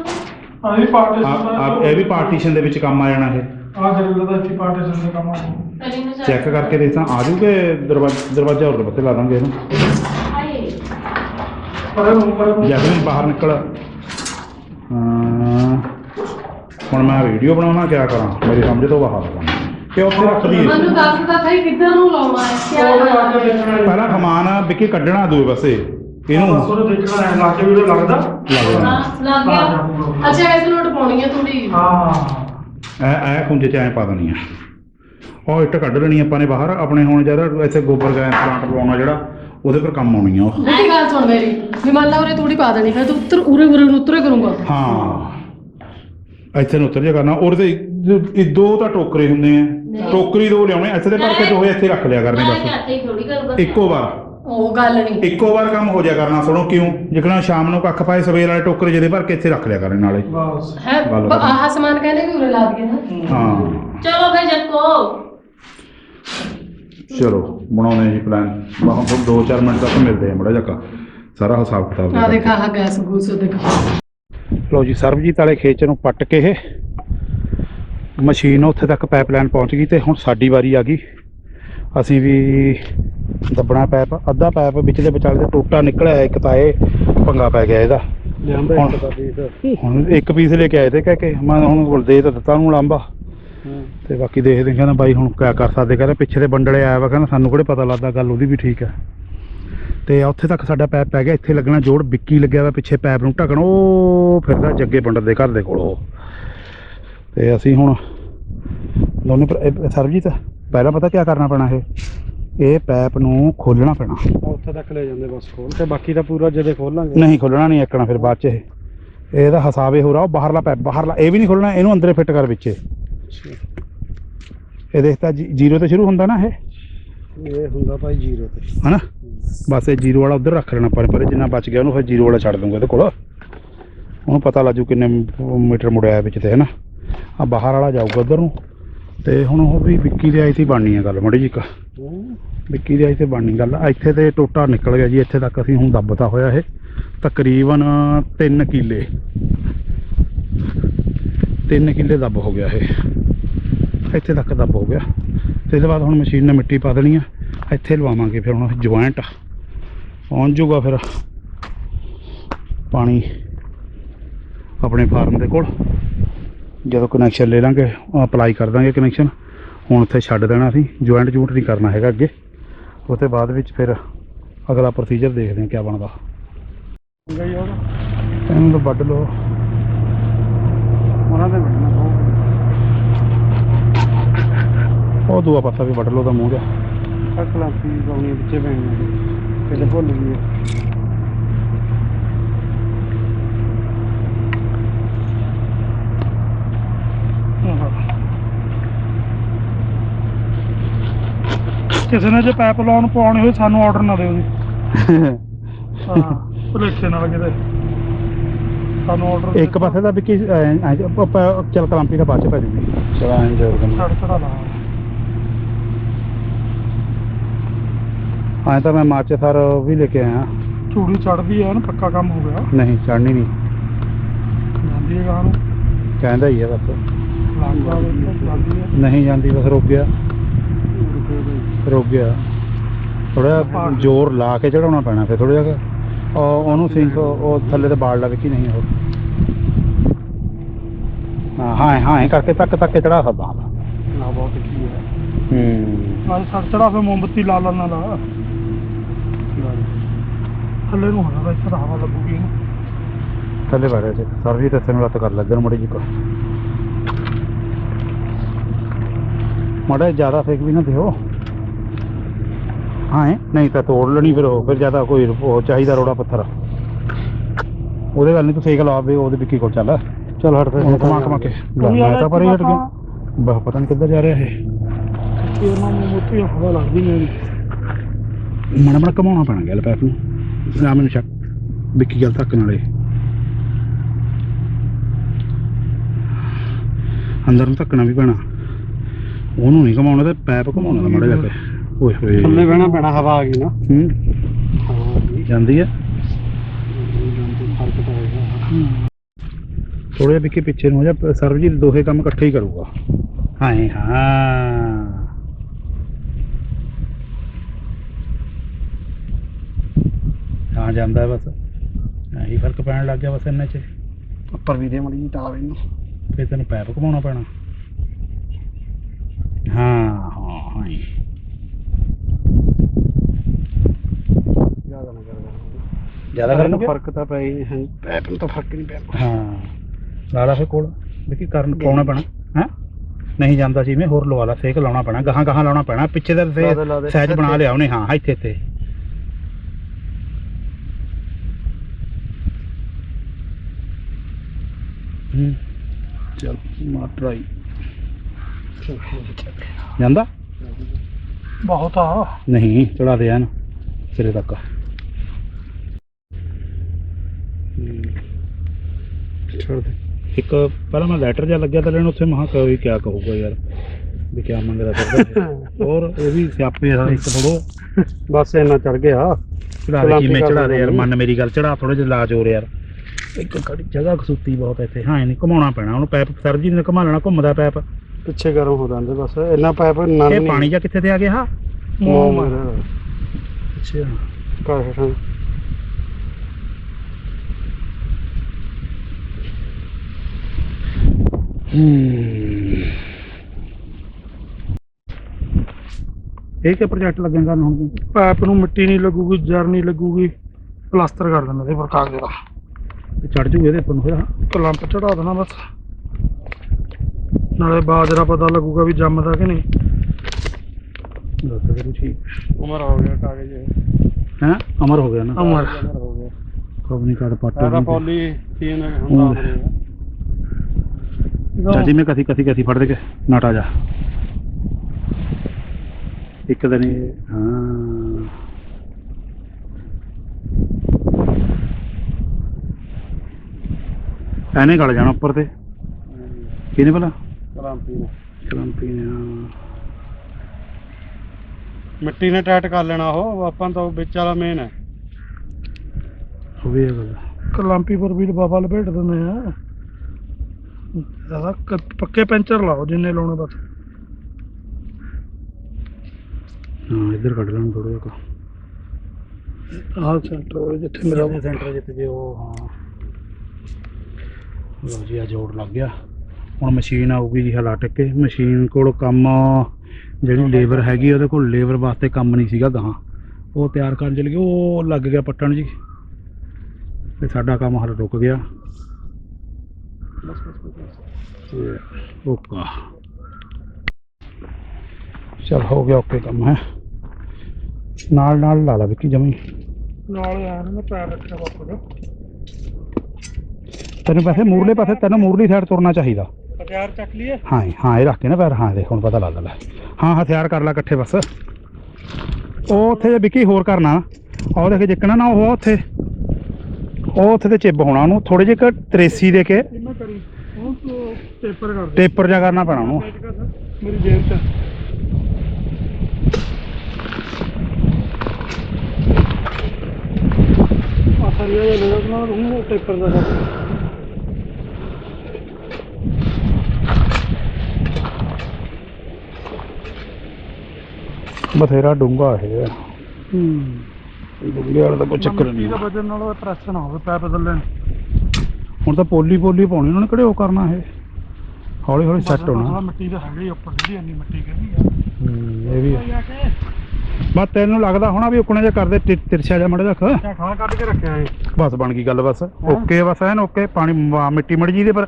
ਆਹ ਪਾਰਟੀ ਆ ਆ- ਇਹ ਵੀ ਪਾਰਟੀਸ਼ਨ ਦੇ ਵਿੱਚ ਕੰਮ ਆ ਜਾਣਾ ਇਹ। ਆ ਜਰੂਰ ਦਾ ਇੱਥੇ ਪਾਰਟੀ ਦਾ ਕੰਮ ਆ। ਪਹਿਲੇ ਨੂੰ ਚੈੱਕ ਕਰਕੇ ਦੇਖ। ਤਾਂ ਆ ਜੂਗੇ ਦਰਵਾਜ਼ਾ ਦਰਵਾਜ਼ਾ ਹੋਰ ਬੱਤੇ ਲਾ ਦਾਂਗੇ ਇਹਨੂੰ। ਹਾਏ। ਪਰ ਉਹ ਪਰ ਉਹ- ਜੈਸਮੀਨ ਬਾਹਰ ਨਿਕਲ। ਹਾਂ। ਹੁਣ ਮੈਂ ਵੀਡੀਓ ਬਣਾਉਣਾ ਕਿਆ ਕਰਾਂ? ਮੇਰੀ ਸਮਝ ਤੋਂ ਬਾਹਰ ਆ ਕੰਮ ਕਿ ਉੱਥੇ ਰੱਖ ਦਈਏ ਮੈਨੂੰ ਦੱਸ ਤਾਂ ਸਹੀ ਕਿੱਧਰ ਨੂੰ ਲਾਉਣਾ ਹੈ ਕਿਆ ਉਹਦੇ ਆ ਕੇ ਕਰਨਾ ਹੈ? ਦੇਖਣਾ ਹੈ। ਪਹਿਲਾਂ ਸਮਾਨ ਵਿੱਕੀ ਕੱਢਣਾ ਦੂਏ ਪਾਸੇ। ਬਸ ਇਹਨੂੰ ਉਹਦੇ ਦੇਖਣਾ ਹੈ ਲਾ ਕੇ ਵੀਡੀਓ ਲੱਗਦਾ। ਹਾਂ ਲੱਗ ਗਿਆ। ਅੱਛਾ ਇਸ ਨੋਟ ਪਾਉਣੀ ਹੈ ਥੋੜੀ ਹਾਂ। ਐ ਐ ਖੁੰਝੇ ਚ ਐ ਪਾ ਦੇਣੀ ਆ। ਉਹ ਇੱਟ ਕੱਢ ਲੈਣੀ ਆਪਾਂ ਨੇ ਬਾਹਰ। ਆਪਣੇ ਹੁਣ ਜਿਹੜਾ ਇੱਥੇ ਗੋਬਰ ਗੈਸ ਪਲਾਂਟ ਲਵਾਉਣਾ ਜਿਹੜਾ ਉਹਦੇ ਪਰ ਕੰਮ ਆਉਣੀ ਆ ਉਹ। ਨਹੀਂ ਗੱਲ ਸੁਣ ਮੇਰੀ। ਵੀ ਮੰਨ ਲਾ ਉਰੇ ਤੂੜੀ ਪਾ ਦੇਣੀ ਫਿਰ ਤੂੰ ਉੱਤਰ ਉਰੇ ਉਰੇ ਨੂੰ ਉਤਰੇ ਕਰੂੰਗਾ। ਹਾਂ। ਇੱਥੇ ਨੂੰ ਉਤਰ ਜਾ ਕਰਨਾ। ਔਰ ਤੇ ਇਹ ਦੋ ਤਾਂ ਟੋਕਰੇ ਹੁੰਦੇ ਆ। ਟੋਕਰੀ ਦੋ ਲਿਆਉਣੇ। ਇੱਥੇ ਦੇ ਭਰ ਕੇ ਦੋਏ ਇੱਥੇ ਰੱਖ ਲਿਆ ਕਰਨੇ ਬਸ। ਚਾਹਤੇ ਥੋੜੀ ਕਰੂਗਾ। ਇੱਕੋ ਵਾਰ। ਉਹ ਗੱਲ ਨਹੀਂ। ਇੱਕੋ ਵਾਰ ਕੰਮ ਹੋ ਜਾ ਕਰਨਾ ਸੁਣੋ ਕਿਉਂ? ਜਿਕਣਾ ਸ਼ਾਮ ਨੂੰ ਕੱਖ ਪਾਏ ਸਵੇਰ ਵਾਲੇ ਟੋਕਰੇ ਜਿਹਦੇ ਭਰ ਕੇ ਇੱਥੇ ਰੱਖ ਲਿਆ ਕਰਨੇ ਨਾਲੇ। ਬਸ ਹੈ ਗੱਲ ਬ- ਆਹ ਸਮਾਨ ਕਹਿੰਦੇ ਵੀ ਉਰੇ ਲਾ ਦਈਏ ਨਾ। ਹਾਂ। ਚਲੋ ਫੇ ਜੱਕੋ ਚਲੋ ਬਣਾਉਂਦੇ ਹਾਂ ਜੀ ਪਲਾਨ ਬਹੁਤ 2-4 ਮਿੰਟ ਤੱਕ ਮਿਲਦੇ ਆ ਮੜਾ ਜੱਕਾ ਸਾਰਾ ਹਿਸਾਬ ਕਿਤਾਬ ਆ ਦੇਖ ਆਹ ਗੈਸ ਗੂਸ ਦੇਖ ਲਓ ਜੀ ਸਰਬਜੀਤ ਵਾਲੇ ਖੇਤ 'ਚ ਨੂੰ ਪੱਟ ਕੇ ਇਹ ਮਸ਼ੀਨ ਉੱਥੇ ਤੱਕ ਪਾਈਪਲਾਈਨ ਪਹੁੰਚ ਗਈ ਤੇ ਹੁਣ ਸਾਡੀ ਵਾਰੀ ਆ ਗਈ। ਅਸੀਂ ਵੀ ਦੱਬਣਾ ਪਾਈਪ ਅੱਧਾ ਪਾਈਪ ਵਿੱਚ ਦੇ ਵਿਚਾਲੇ ਤੇ ਟੋਟਾ ਨਿਕਲਿਆ ਇੱਕ ਤਾਂ ਇਹ ਪੰਗਾ ਪੈ ਗਿਆ ਇਹਦਾ। ਹੁਣ ਇੱਕ ਪੀਸ ਲੈ ਕੇ ਆਏ ਤੇ ਕਹਿ ਕੇ ਮੈਂ ਹੁਣ ਕੋਲ ਦੇ ਤਾਂ ਦਿੱਤਾ ਉਹਨੂੰ ਲਾਂਬਾ ਤੇ ਬਾਕੀ ਦੇਖਦੇ ਕਹਿੰਦਾ ਬਾਈ ਹੁਣ ਕਿਆ ਕਰ ਸਕਦੇ ਕਹਿੰਦਾ ਪਿੱਛੇ ਦੇ ਬੰਡਲੇ ਆਇਆ ਵਾ ਕਹਿੰਦਾ ਸਾਨੂੰ ਕਿਹੜੇ ਪਤਾ ਲੱਗਦਾ ਗੱਲ ਉਹਦੀ ਵੀ ਠੀਕ ਹੈ ਤੇ ਉੱਥੇ ਤੱਕ ਸਾਡਾ ਪੈਪ ਪੈ ਗਿਆ ਇੱਥੇ ਲੱਗਣਾ ਜੋੜ ਵਿੱਕੀ ਲੱਗਿਆ ਵਾ ਪਿੱਛੇ ਪੈਪ ਨੂੰ ਢਕਣ ਉਹ ਫਿਰਦਾ ਜੱਗੇ ਬੰਡਲ ਦੇ ਘਰ ਦੇ ਕੋਲ ਉਹ। ਤੇ ਅਸੀਂ ਹੁਣ ਦੋਨੇ ਸਰਬਜੀਤ ਪਹਿਲਾਂ ਪਤਾ ਕੀ ਕਰਨਾ ਪੈਣਾ ਇਹ? ਇਹ ਪੈਪ ਨੂੰ ਖੋਲਣਾ ਪੈਣਾ। ਉੱਥੇ ਤੱਕ ਲੈ ਜਾਂਦੇ ਬਸ ਖੋਲ ਤੇ ਬਾਕੀ ਦਾ ਪੂਰਾ ਜਦੇ ਖੋਲਾਂਗੇ। ਨਹੀਂ ਖੋਲਣਾ ਨਹੀਂ ਇੱਕਣਾ ਫਿਰ ਬਾਅਦ ਚ ਇਹ। ਇਹਦਾ ਹਿਸਾਬੇ ਹੋ ਰਹਾ ਉਹ ਬਾਹਰਲਾ ਪੈਪ ਬਾਹਰਲਾ ਇਹ ਵੀ ਨਹੀਂ ਖੋਲਣਾ ਇਹਨੂੰ ਅੰਦਰੇ ਫਿੱਟ ਕਰ ਵਿੱਚੇ। ਇਹ ਦੇਖਤਾ ਜ਼ੀਰੋ ਤੇ ਸ਼ੁਰੂ ਹੁੰਦਾ ਨਾ ਇਹ? ਇਹ ਹੁੰਦਾ ਭਾਈ ਜ਼ੀਰੋ ਤੇ। ਹਨਾ? ਬਸ ਇਹ ਜ਼ੀਰੋ ਵਾਲਾ ਉਧਰ ਰੱਖ ਲੈਣਾ ਪਰ ਪਰ ਜਿੰਨਾ ਬਚ ਗਿਆ ਉਹਨੂੰ ਫਿਰ ਜ਼ੀਰੋ ਵਾਲਾ ਛੱਡ ਦੂੰਗਾ ਇਹਦੇ ਕੋਲ। ਉਹਨੂੰ ਪਤਾ ਲੱਜੂ ਕਿੰਨੇ ਮੀਟਰ ਮੁੜਿਆ ਹੈ ਵਿੱਚ ਤੇ ਹਨਾ? ਆ ਬਾਹਰ ਵਾਲਾ ਜਾਊਗਾ ਉਧਰ ਨੂੰ। ਤੇ ਹੁਣ ਉਹ ਵੀ ਵਿੱਕੀ ਦੇ ਆਈ ਸੀ ਬਣਨੀ ਹੈ ਗੱਲ ਮੜੀ ਜੀ ਇੱਕ। ਵਿੱਕੀ ਦੀ ਇੱਥੇ ਬਣਨੀ ਗੱਲ। ਇੱਥੇ ਤੇ ਟੋਟਾ ਨਿਕਲ ਗਿਆ ਜੀ, ਇੱਥੇ ਤੱਕ ਅਸੀਂ ਹੁਣ ਦੱਬਤਾ ਹੋਇਆ ਇਹ। ਤਕਰੀਬਨ 3 ਕਿੱਲੇ। 3 ਕਿੱਲੇ ਦੱਬ ਹੋ ਗਿਆ ਇਹ। ਇੱਥੇ ਤੱਕ ਦੱਬ ਹੋ ਗਿਆ। ਤੇ ਇਹਦੇ ਬਾਅਦ ਹੁਣ ਮਸ਼ੀਨ ਨੇ ਮਿੱਟੀ ਪਾ ਦੇਣੀ ਆ। ਇੱਥੇ ਲਵਾਵਾਂਗੇ ਫਿਰ ਹੁਣ ਜੁਆਇੰਟ। ਪਹੁੰਚ ਜਾਊਗਾ ਫਿਰ ਪਾਣੀ ਆਪਣੇ ਫਾਰਮ ਦੇ ਕੋਲ। ਜਦੋਂ ਕਨੈਕਸ਼ਨ ਲੈ ਲਾਂਗੇ ਅਪਲਾਈ ਕਰ ਦਾਂਗੇ ਕਨੈਕਸ਼ਨ ਹੁਣ ਉੱਥੇ ਛੱਡ ਦੇਣਾ ਅਸੀਂ ਜੁਆਇੰਟ ਜੂਟ ਨਹੀਂ ਕਰਨਾ ਹੈਗਾ ਅੱਗੇ। ਉਹ ਤੋਂ ਬਾਅਦ ਵਿੱਚ ਫਿਰ ਅਗਲਾ ਪ੍ਰੋਸੀਜਰ ਦੇਖਦੇ ਹਾਂ ਕੀ ਬਣਦਾ। ਗਈ ਉਹ ਇਹਨੂੰ ਤਾਂ ਵੱਢ ਲਓ। ਉਹਨਾਂ ਦੇ ਬੈਠਣਾ ਉਹ ਦੂਆ ਪਾਸਾ ਵੀ ਵੱਢ ਲਓ ਦਾ ਮੂੰਹ ਜਾ ਆ ਕਲਾਂਪੀ ਲਾਉਣੀ ਵਿੱਚੇ ਪੈਣੀ ਕਿਤੇ ਭੁੱਲ ਗਈ ਕਿਸੇ ਨੇ ਜੇ ਪਾਈਪ ਲਾਉਣ ਪਾਉਣੀ ਹੋਈ ਸਾਨੂੰ ਆਰਡਰ ਨਾ ਦਿਓ ਜੀ। ਹਾਂ ਭੁਲੇਖੇ ਨਾਲ ਕਿਤੇ। ਸਾਨੂੰ ਆਰਡਰ ਇੱਕ ਪਾਸੇ ਦਾ ਪ- ਪ- ਚੱਲ ਕਲਾਂਪੀ ਦਾ ਬਾਅਦ ਚ ਪੈ ਜੂਗੀ ਚਲ ਐਂ ਜੋਰ ਕਰਨਾ ਛੜ ਛੜਾ ਲਾ। ਐਂ ਤਾਂ ਮੈਂ ਮਾਰਚ ਸਰ ਵੀ ਲੈ ਕੇ ਆਇਆ। ਚੂੜੀ ਚੜਦੀ ਹੈ ਨਾ ਪੱਕਾ ਕੰਮ ਹੋ ਗਿਆ। ਨਹੀਂ ਚੜਨੀ ਨਹੀਂ। ਜਾਂਦੀ ਹੈ ਗਾਂ ਨੂੰ। ਕਹਿੰਦਾ ਹੀ ਹੈ ਬਸ। ਲੱਗਦਾ ਵੇ ਜਾਂਦੀ ਹੈ ਨਹੀਂ ਜਾਂਦੀ ਬਸ ਰੁਕ ਗਿਆ। ਰੁਕ ਗਿਆ। ਥੋੜਾ ਜ਼ੋਰ ਲਾ ਕੇ ਚੜਾਉਣਾ ਪੈਣਾ ਫਿਰ ਥੋੜਾ ਜਿਹਾ। ਉਹ ਉਹਨੂੰ ਸਿੰਕ ਉਹ ਥੱਲੇ ਤੇ ਬਾੜ ਲਾ ਵਿੱਕੀ ਨਹੀਂ ਉਹ। ਹਾਂ ਹਾਂ ਹਾਂ ਕਰਕੇ ਤੱਕ ਤੱਕ ਚੜਾ ਸਕਦਾ ਹਾਂ ਨਾ ਬਹੁਤ ਕੀ ਹੈ। ਹੂੰ। ਨਾਲ ਸੜ ਚੜਾ ਫੇ ਮੋਮਬੱਤੀ ਲਾ ਲੈਣਾ ਲਾ ਥੱਲੇ ਨੂੰ ਹੋਣਾ ਇੱਥੇ ਤਾਂ ਹਵਾ ਲੱਗੂਗੀ। ਥੱਲੇ ਬੈਠੇ ਸੀ ਸਰ ਵੀ ਤੇ ਨੂੰ ਲੱਤ ਕਰ ਲੱਗਣ ਮੜੀ ਜੀ ਕੋ ਮੜਾ ਜ਼ਿਆਦਾ ਫੇਕ ਵੀ ਨਾ ਦਿਓ। ਹਾਂ ਨਹੀਂ ਤਾਂ ਤੋੜ ਲੈਣੀ ਫਿਰ ਉਹ ਫਿਰ ਜ਼ਿਆਦਾ ਕੋਈ ਉਹ ਚਾਹੀਦਾ ਰੋੜਾ ਪੱਥਰ। ਉਹਦੇ ਗੱਲ ਨਹੀਂ ਤੂੰ ਫੇਕ ਲਾ ਵੀ ਉਹਦੇ ਵਿੱਕੀ ਕੋਲ ਚੱਲ। ਚੱਲ ਹਟ ਫੇ ਕਮਾ ਕਮਾ ਕੇ। ਮੈਂ ਤਾਂ ਪਰੇ ਹਟ ਗਿਆ। ਬਸ ਪਤਾ ਨਹੀਂ ਕਿੱਧਰ ਜਾ ਰਿਹਾ ਇਹ। ਇਹਨਾਂ ਨੂੰ ਮੋਤੀ ਹਵਾ ਲੱਗਦੀ ਮੇਰੀ। ਮਣਾ ਮਣਾ ਕਮਾਉਣਾ ਪੈਣਾ ਗੱਲ ਪੈਪ ਨੂੰ। ਨਾ ਮੈਨੂੰ ਸ਼ੱਕ ਵਿੱਕੀ ਗੱਲ ਧੱਕਣ ਵਾਲੇ ਅੰਦਰ ਨੂੰ ਧੱਕਣਾ ਵੀ ਪੈਣਾ। ਉਹਨੂੰ ਨਹੀਂ ਕਮਾਉਣਾ ਤੇ ਪੈਪ ਕਮਾਉਣਾ ਮੜਾ ਜਾ ਕੇ ਓਏ ਹੋਏ। ਥੱਲੇ ਬਹਿਣਾ ਪੈਣਾ ਹਵਾ ਆ ਗਈ ਨਾ। ਹੂੰ। ਜਾਂਦੀ ਹੈ ਫ਼ਰਕ ਤਾਂ ਹੋਏਗਾ ਥੋੜਾ ਜਿਹਾ ਵਿੱਕੀ ਪਿੱਛੇ ਨੂੰ ਹੋ ਜਾ ਸਰਬਜੀਤ ਦੋਹੇ ਕੰਮ ਇਕੱਠੇ ਹੀ ਕਰੂਗਾ। ਹਾਂ ਹਾਂ। ਹਾਂ ਜਾਂਦਾ ਬਸ। ਇਹੀ ਫ਼ਰਕ ਪੈਣ ਲੱਗ ਗਿਆ ਬਸ ਇੰਨੇ ਚ। ਉੱਪਰ ਵੀ ਦੇ ਮੜੀ ਟਾਲ ਇਹਨੂੰ। ਫਿਰ ਤੈਨੂੰ ਪੈਪ ਘਮਾਉਣਾ ਪੈਣਾ। ਹਾਂ ਹਾਂ ਹਾਂ ਜੀ। ਜ਼ਿਆਦਾ ਨਾ ਕਰ ਜ਼ਿਆਦਾ ਕਰਨ ਪਿਆ? ਫ਼ਰਕ ਤਾਂ ਪੈ ਹੀ ਹੈ ਪੈਪ ਨੂੰ ਤਾਂ ਫ਼ਰਕ ਨਹੀਂ ਪਿਆ ਹਾਂ ਲਾ ਲਾ ਫਿਰ ਕੋਲ। ਦੇਖੀ ਕਰਨ ਪਾਉਣਾ ਪੈਣਾ ਹੈ? ਨਹੀਂ ਜਾਂਦਾ ਸੀ ਮੈਂ ਹੋਰ ਲਵਾ ਲਾ ਸੇਕ ਲਾਉਣਾ ਪੈਣਾ ਗਾਹਾਂ ਗਾਹਾਂ ਲਾਉਣਾ ਪੈਣਾ ਪਿੱਛੇ ਦਾ। ਤੇ ਸਹਿਜ ਬਣਾ ਲਿਆ ਉਹਨੇ ਹਾਂ ਇੱਥੇ ਇੱਥੇ। ਹੂੰ। ਚਲ ਮਾਰ ਟਰਾਈ ਜਾਂਦਾ? ਬਹੁਤ ਆ। ਨਹੀਂ ਚੜਾ ਦੇ ਐਨ ਸਿਰੇ ਤੱਕ। ਛੱਡ ਦੇ। ਇੱਕ ਪਹਿਲਾਂ ਮੈਂ ਲੈਟਰ ਜਿਹਾ ਲੱਗਿਆ ਤਾਂ ਲੈਣ ਉੱਥੇ ਮਹਾ ਕੋਈ ਕਿਆ ਕਹੂਗਾ ਯਾਰ ਵੀ ਕਿਆ ਮੰਗਦਾ ਫਿਰਦਾ। ਹੋਰ ਇਹ ਵੀ ਸਿਆਪੇ ਆ ਇੱਕ ਥੋੜੋ ਬਸ ਇੰਨਾ ਚੜ ਗਿਆ। ਚੜਾ ਦੇ ਕਿਵੇਂ ਚੜਾ ਦੇ ਯਾਰ। ਮੰਨ ਮੇਰੀ ਗੱਲ ਚੜਾ ਥੋੜੇ ਜਿਹਾ ਲਾਜ ਹੋ ਰਿਹਾ ਯਾਰ। ਇੱਕ ਜਗ੍ਹਾ ਖਸੂਤੀ ਬਹੁਤ ਇੱਥੇ। ਹਾਂ ਨਹੀਂ ਘੁਮਾਉਣਾ ਪੈਣਾ ਉਹਨੂੰ ਪੈਪ ਸਰ ਜੀ ਨੇ ਘੁਮਾ ਲੈਣਾ ਘੁੰਮਦਾ ਪੈਪ। ਪਿੱਛੇ ਗਰਮ ਹੋ ਜਾਂਦੇ ਬਸ ਇੰਨਾ ਪਾਈਪ ਨਨ ਇਹ ਪਾਣੀ ਜਾਂ ਕਿੱਥੇ ਤੇ ਆ ਗਿਆ? ਮਾਰ ਅੱਛਾ। ਕਰ ਇਹ ਕਿ ਪ੍ਰੋਜੈਕਟ ਲੱਗੇਗਾ ਹੁਣ? ਪਾਈਪ ਨੂੰ ਮਿੱਟੀ ਨਹੀਂ ਲੱਗੂਗੀ ਜਰ ਨਹੀਂ ਲੱਗੂਗੀ ਪਲਾਸਟਰ ਕਰ ਦਿੰਦੇ ਤੇ ਪਰ ਕਾਗਜ਼ ਦਾ। ਚੜ ਜੂ ਇਹਦੇ ਉੱਪਰ ਨੂੰ ਫਿਰ? ਕਲੰਪ ਚੜਾ ਦੇਣਾ ਬਸ। ਨਾਲੇ ਬਾਜਰਾ ਪਤਾ ਲੱਗੂਗਾ ਵੀ ਜੰਮਦਾ ਕਿ ਨਹੀਂ। ਦੱਸ ਕਰੂ ਠੀਕ। ਉਮਰ ਹੋ ਗਿਆ ਕਾਗਜ਼ ਹੈ? ਅਮਰ ਹੋ ਗਿਆ ਨਾ। ਉਮਰ। ਹੋ ਗਿਆ ਕਬ ਨਹੀਂ ਕਰ ਪਾਟਾ ਪੌਲੀ ਸੀਨ ਹੁੰਦਾ ਹੁੰਦਾ ਚਾਚੀ ਮੈਂ ਕਸੀ ਕਸੀ ਕਸੀ ਫੜ ਦੇ ਕੇ ਨਾਟਾ ਜਾ। ਇੱਕ ਦਿਨ ਹਾਂ। ਐਨੇ ਗਲ ਜਾਣਾ ਉੱਪਰ ਤੇ। ਕਿਹਨੇ ਭਲਾ? ਕਲਾਂਪੀ ਨੇ ਕਲੰਪੀ ਨੇ ਮਿੱਟੀ ਨੇ ਟਾਈਟ ਕਰ ਲੈਣਾ ਉਹ ਆਪਾਂ ਤਾਂ ਵਿੱਚ ਵਾਲਾ ਮੇਨ ਹੈ। ਉਹ ਵੀ ਇਹ ਗੱਲ ਕਲਾਂਪੀ ਪਰ ਵੀ ਲਫਾਫਾ ਲਪੇਟ ਦਿੰਦੇ ਆ। ਕ- ਪੱਕੇ ਪੈਂਚਰ ਲਾਓ ਜਿੰਨੇ ਲਾਉਣੇ ਬਸ। ਹਾਂ ਇੱਧਰ ਕੱਢ ਲੈਣ ਥੋੜਾ ਜਿਹਾ ਆਹ ਸੈਂਟਰ ਜਿੱਥੇ ਮੇਰਾ ਸੈਂਟਰ ਜਿੱਥੇ ਜੇ ਉਹ ਹਾਂ। ਲਓ ਜੀ ਆ ਜੋੜ ਲੱਗ ਗਿਆ। ਹੁਣ ਮਸ਼ੀਨ ਆਊਗੀ ਜੀ ਹਲਾ ਟੱਕੇ। ਮਸ਼ੀਨ ਕੋਲ ਕੰਮ ਜਿਹੜੀ ਲੇਬਰ ਹੈਗੀ ਉਹਦੇ ਕੋਲ ਲੇਬਰ ਵਾਸਤੇ ਕੰਮ ਨਹੀਂ ਸੀਗਾ ਗਾਹਾਂ। ਉਹ ਤਿਆਰ ਕਰਨ ਚਲ ਗਏ। ਉਹ ਲੱਗ ਗਿਆ ਪੱਟਣ ਜੀ। ਤੇ ਸਾਡਾ ਕੰਮ ਹਲ ਰੁਕ ਗਿਆ। ਤੇ ਓਕਾ ਚਲ ਹੋ ਗਿਆ ਓਕੇ ਕੰਮ ਹੈ। ਨਾਲ ਨਾਲ ਲਾ ਲਾ ਵਿੱਕੀ ਜਮੀ। ਨਾਲ ਯਾਰ ਮੈਂ ਪੈਰ ਰੱਖਿਆ ਬਾਪੂ ਦਾ ਤੈਨੂੰ ਵੈਸੇ ਮੂਰਲੇ ਪਾਸੇ ਤੈਨੂੰ ਮੂਰਲੀ ਸਾਈਡ ਤੁਰਨਾ ਚਾਹੀਦਾ। ਹਥਿਆਰ ਚੱਕ ਲਈਏ? ਹਾਂ ਹਾਂ ਇਹ ਰੱਖ ਕੇ ਨਾ ਪੈਰ। ਹਾਂ ਦੇਖ ਹੁਣ ਪਤਾ ਲੱਗਦਾ ਲੈ। ਹਾਂ ਹਥਿਆਰ ਕਰ ਲੈ ਇਕੱਠੇ ਬਸ। ਉਹ ਉੱਥੇ ਜੇ ਵਿੱਕੀ ਹੋਰ ਕਰਨਾ ਉਹ ਦੇਖ ਜਿੱਕਣਾ ਨਾ ਉਹ ਉੱਥੇ। ਉਹ ਉੱਥੇ ਤੇ ਚਿੱਬ ਹੋਣਾ ਉਹਨੂੰ। ਥੋੜੇ ਜਿਹੇ ਤਰੇਸੀ ਦੇ ਕੇ। ਕਰੀ ਉਹ ਦੇ ਟੇਪਰ ਜਾ ਕਰਨਾ ਪੈਣਾ ਉਹਨੂੰ। ਮੇਰੀ ਜੇਬ 'ਚ। ਦਾ ਕਰ ਬਥੇਰਾ ਡੂੰਗਾ ਇਹ। ਹੂੰ। ਡੂੰਗੇ ਵਾਲਾ ਤਾਂ ਕੋਈ ਚੱਕਰ ਨਹੀਂ। ਦਾ ਵਜਨ ਨਾਲ ਪ੍ਰੈਸ ਨਾ ਹੋਵੇ ਪੈ ਬਦਲਣ ਹੁਣ ਤਾਂ ਪੋਲੀ ਪੋਲੀ ਪਾਉਣੀ ਉਹਨਾਂ ਨੇ ਕਿਹੜੇ ਉਹ ਕਰਨਾ ਇਹ? ਹੌਲੀ ਹੌਲੀ ਸੈੱਟ ਹੋਣਾ। ਮਿੱਟੀ ਦਾ ਹੈਗਾ ਹੀ ਉੱਪਰ ਜਿਹੜੀ ਇੰਨੀ ਮਿੱਟੀ ਕਹਿੰਦੀ ਆ। ਹੂੰ, ਇਹ ਵੀ ਹੈ। ਜਾ ਕੇ। ਬਸ ਤੈਨੂੰ ਲੱਗਦਾ ਹੋਣਾ ਵੀ ਉਕਣੇ ਜਿਹਾ ਕਰਦੇ ਤਿਰਛਾ ਜਿਹਾ ਮੜਾ ਰੱਖ? ਕਿਆ ਖਾਣਾ ਕੱਢ ਕੇ ਰੱਖਿਆ ਏ ਬਸ ਬਣ ਗਈ ਗੱਲ ਬਸ। ਓਕੇ ਬਸ ਐਨ ਓਕੇ। ਪਾਣੀ ਮ- ਮਿੱਟੀ ਮੜ ਜੀ ਦੇ ਪਰ।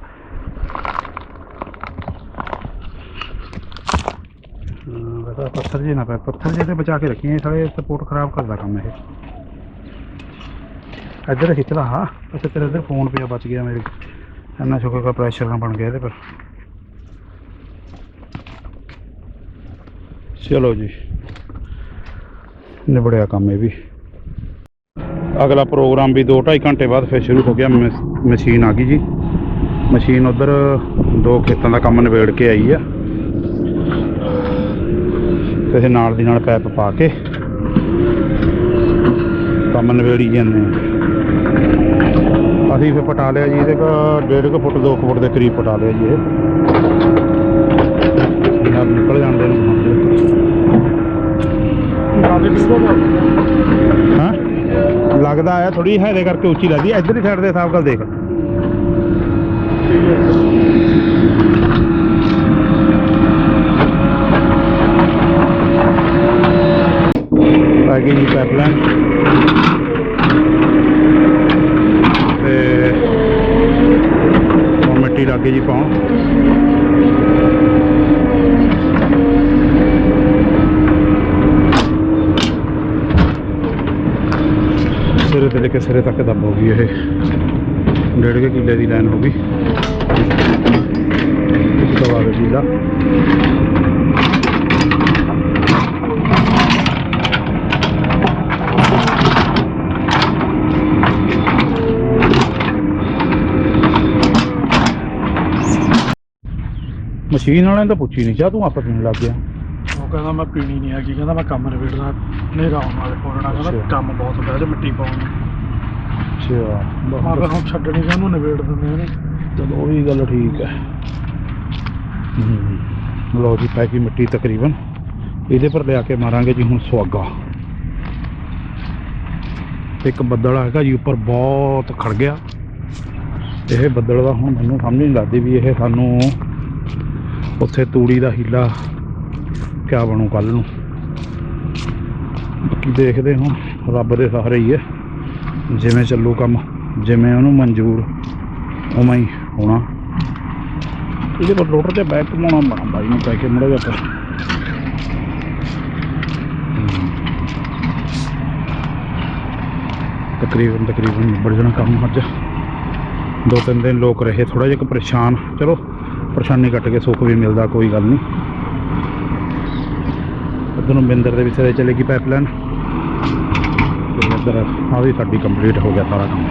ਹਾਂ, ਪੱਥਰ ਜੇ ਨਾ ਪਏ। ਪੱਥਰ ਜੇ ਤੇ ਬਚਾ ਕੇ ਰੱਖੀਏ ਸਾਲੇ ਸਪੋਰਟ ਖਰਾਬ ਕਰਦਾ ਕੰਮ ਇਹ। ਇੱਧਰ ਖਿੱਚਦਾ ਹਾਂ ਅੱਛਾ ਤੇਰੇ ਇੱਧਰ ਫੋਨ ਪਿਆ ਬਚ ਗਿਆ ਮੇਰੇ। ਇੰਨਾ ਸ਼ੁਕਰ ਦਾ ਪ੍ਰੈਸ਼ਰ ਨਾ ਬਣ ਗਿਆ ਇਹਦੇ ਪਰ। ਚਲੋ ਜੀ। ਨਿਬੜਿਆ ਕੰਮ ਇਹ ਵੀ। ਅਗਲਾ ਪ੍ਰੋਗਰਾਮ ਵੀ 2.5 ਘੰਟੇ ਬਾਅਦ ਫਿਰ ਸ਼ੁਰੂ ਹੋ ਗਿਆ। ਮਸ- ਮਸ਼ੀਨ ਆ ਗਈ ਜੀ। ਮਸ਼ੀਨ ਉਧਰ ਦੋ ਖੇਤਾਂ ਦਾ ਕੰਮ ਨਿਬੇੜ ਕੇ ਆਈ ਆ। ਤੇ ਇਹ ਨਾਲ ਦੀ ਨਾਲ ਪੈਪ ਪਾ ਕੇ ਕੰਮ ਨਿਬੇੜੀ ਜਾਂਦੇ ਅਸੀਂ ਫਿਰ ਪਟਾ ਲਿਆ ਜੀ, ਇਹਦੇ ਕੋ ਡੇਢ ਕੁ ਫੁੱਟ 2 ਫੁੱਟ ਦੇ ਕਰੀਬ ਪਟਾ ਲਿਆ ਜੀ ਇਹ। ਨਿਕਲ ਜਾਂਦੇ ਨੇ ਹਾਂ? ਲੱਗਦਾ ਆ ਥੋੜੀ ਹੈਦੇ ਕਰਕੇ ਉੱਚੀ ਲੱਗਦੀ ਹੈ। ਇੱਧਰਲੀ ਸਾਈਡ ਦੇ ਹਿਸਾਬ ਨਾਲ ਦੇਖ। ਆ ਗਈ ਜੀ ਪਾਈਪਲਾਈਨ ਤੇ ਹੁਣ ਮਿੱਟੀ ਲੱਗ ਗਈ ਜੀ ਪਾਉਣ ਸਿਰੇ ਤੇ ਲੈ ਕੇ ਸਿਰੇ ਤੱਕ ਦੱਬ ਹੋ ਗਈ ਇਹ। ਡੇਢ ਕੁ ਕਿੱਲੇ ਦੀ ਲਾਈਨ ਹੋ ਗਈ। ਦਵਾ ਦੇ ਦਾ ਮਸ਼ੀਨ ਵਾਲਿਆਂ ਤਾਂ ਪੁੱਛੀ ਨਹੀਂ ਚਾਹ ਤੂੰ ਆਪੇ ਪੀਣ ਲੱਗ ਗਿਆ। ਉਹ ਕਹਿੰਦਾ ਮੈਂ ਪੀਣੀ ਨਹੀਂ ਹੈਗੀ ਕਹਿੰਦਾ ਮੈਂ ਕੰਮ ਨਿਬੇੜਦਾ ਹਨੇਰਾ ਆਉਣ ਵਾਲੇ ਕਹਿੰਦਾ। ਕੰਮ ਬਹੁਤ ਹੁੰਦਾ ਇਹਦੇ ਮਿੱਟੀ ਪਾਉਣ ਅੱਛਾ ਆ ਫਿਰ ਹੁਣ ਛੱਡਣੀ ਕਾਹਨੂੰ ਨਿਬੇੜ ਦਿੰਦੇ ਨੇ। ਚਲੋ ਉਹ ਵੀ ਗੱਲ ਠੀਕ ਹੈ। ਹਮ, ਲਓ ਜੀ ਪੈ ਗਈ ਮਿੱਟੀ ਤਕਰੀਬਨ। ਇਹਦੇ ਪਰ ਲਿਆ ਕੇ ਮਾਰਾਂਗੇ ਜੀ ਹੁਣ ਸੁਆਗਾ। ਇੱਕ ਬੱਦਲ ਹੈਗਾ ਜੀ ਉੱਪਰ ਬਹੁਤ ਖੜ ਗਿਆ। ਇਹ ਬੱਦਲ ਦਾ ਹੁਣ ਮੈਨੂੰ ਸਮਝ ਨਹੀਂ ਲੱਗਦੀ ਵੀ ਇਹ ਸਾਨੂੰ ਉੱਥੇ ਤੂੜੀ ਦਾ ਹੀਲਾ ਕਿਆ ਬਣੂ ਕੱਲ ਨੂੰ। ਬਾਕੀ ਦੇਖਦੇ ਹੁਣ ਰੱਬ ਦੇ ਸਹਾਰੇ ਹੀ ਹੈ। ਜਿਵੇਂ ਚੱਲੂ ਕੰਮ, ਜਿਵੇਂ ਉਹਨੂੰ ਮਨਜ਼ੂਰ, ਉਵੇਂ ਹੀ ਹੋਣਾ। ਇਹਦੇ ਪਰ ਲੋਟਰ ਤੇ ਬੈਕ ਘੁਮਾਉਣਾ ਬਣਾ ਬਾਈ ਨੂੰ ਪੈ ਕੇ ਮੁੜਾ ਜਾ ਪਰ ਤਕਰੀਬਨ ਤਕਰੀਬਨ ਨਿਬੜ ਜਾਣਾ ਕੰਮ ਅੱਜ। ਦੋ ਤਿੰਨ ਦਿਨ ਲੋਕ ਰਹੇ ਥੋੜਾ ਜਿਹਾ ਪਰੇਸ਼ਾਨ। ਚਲੋ, ਪਰੇਸ਼ਾਨੀ ਕੱਟ ਕੇ ਸੁੱਖ ਵੀ ਮਿਲਦਾ, ਕੋਈ ਗੱਲ ਨਹੀਂ। ਇੱਧਰ ਨੂੰ ਬਿੰਦਰ ਦੇ ਵਿੱਚ ਚਲੇਗੀ ਪਾਈਪਲਾਈਨ ਇੱਧਰ ਆ ਵੀ ਸਾਡੀ ਕੰਪਲੀਟ ਹੋ ਗਿਆ ਸਾਰਾ ਕੰਮ।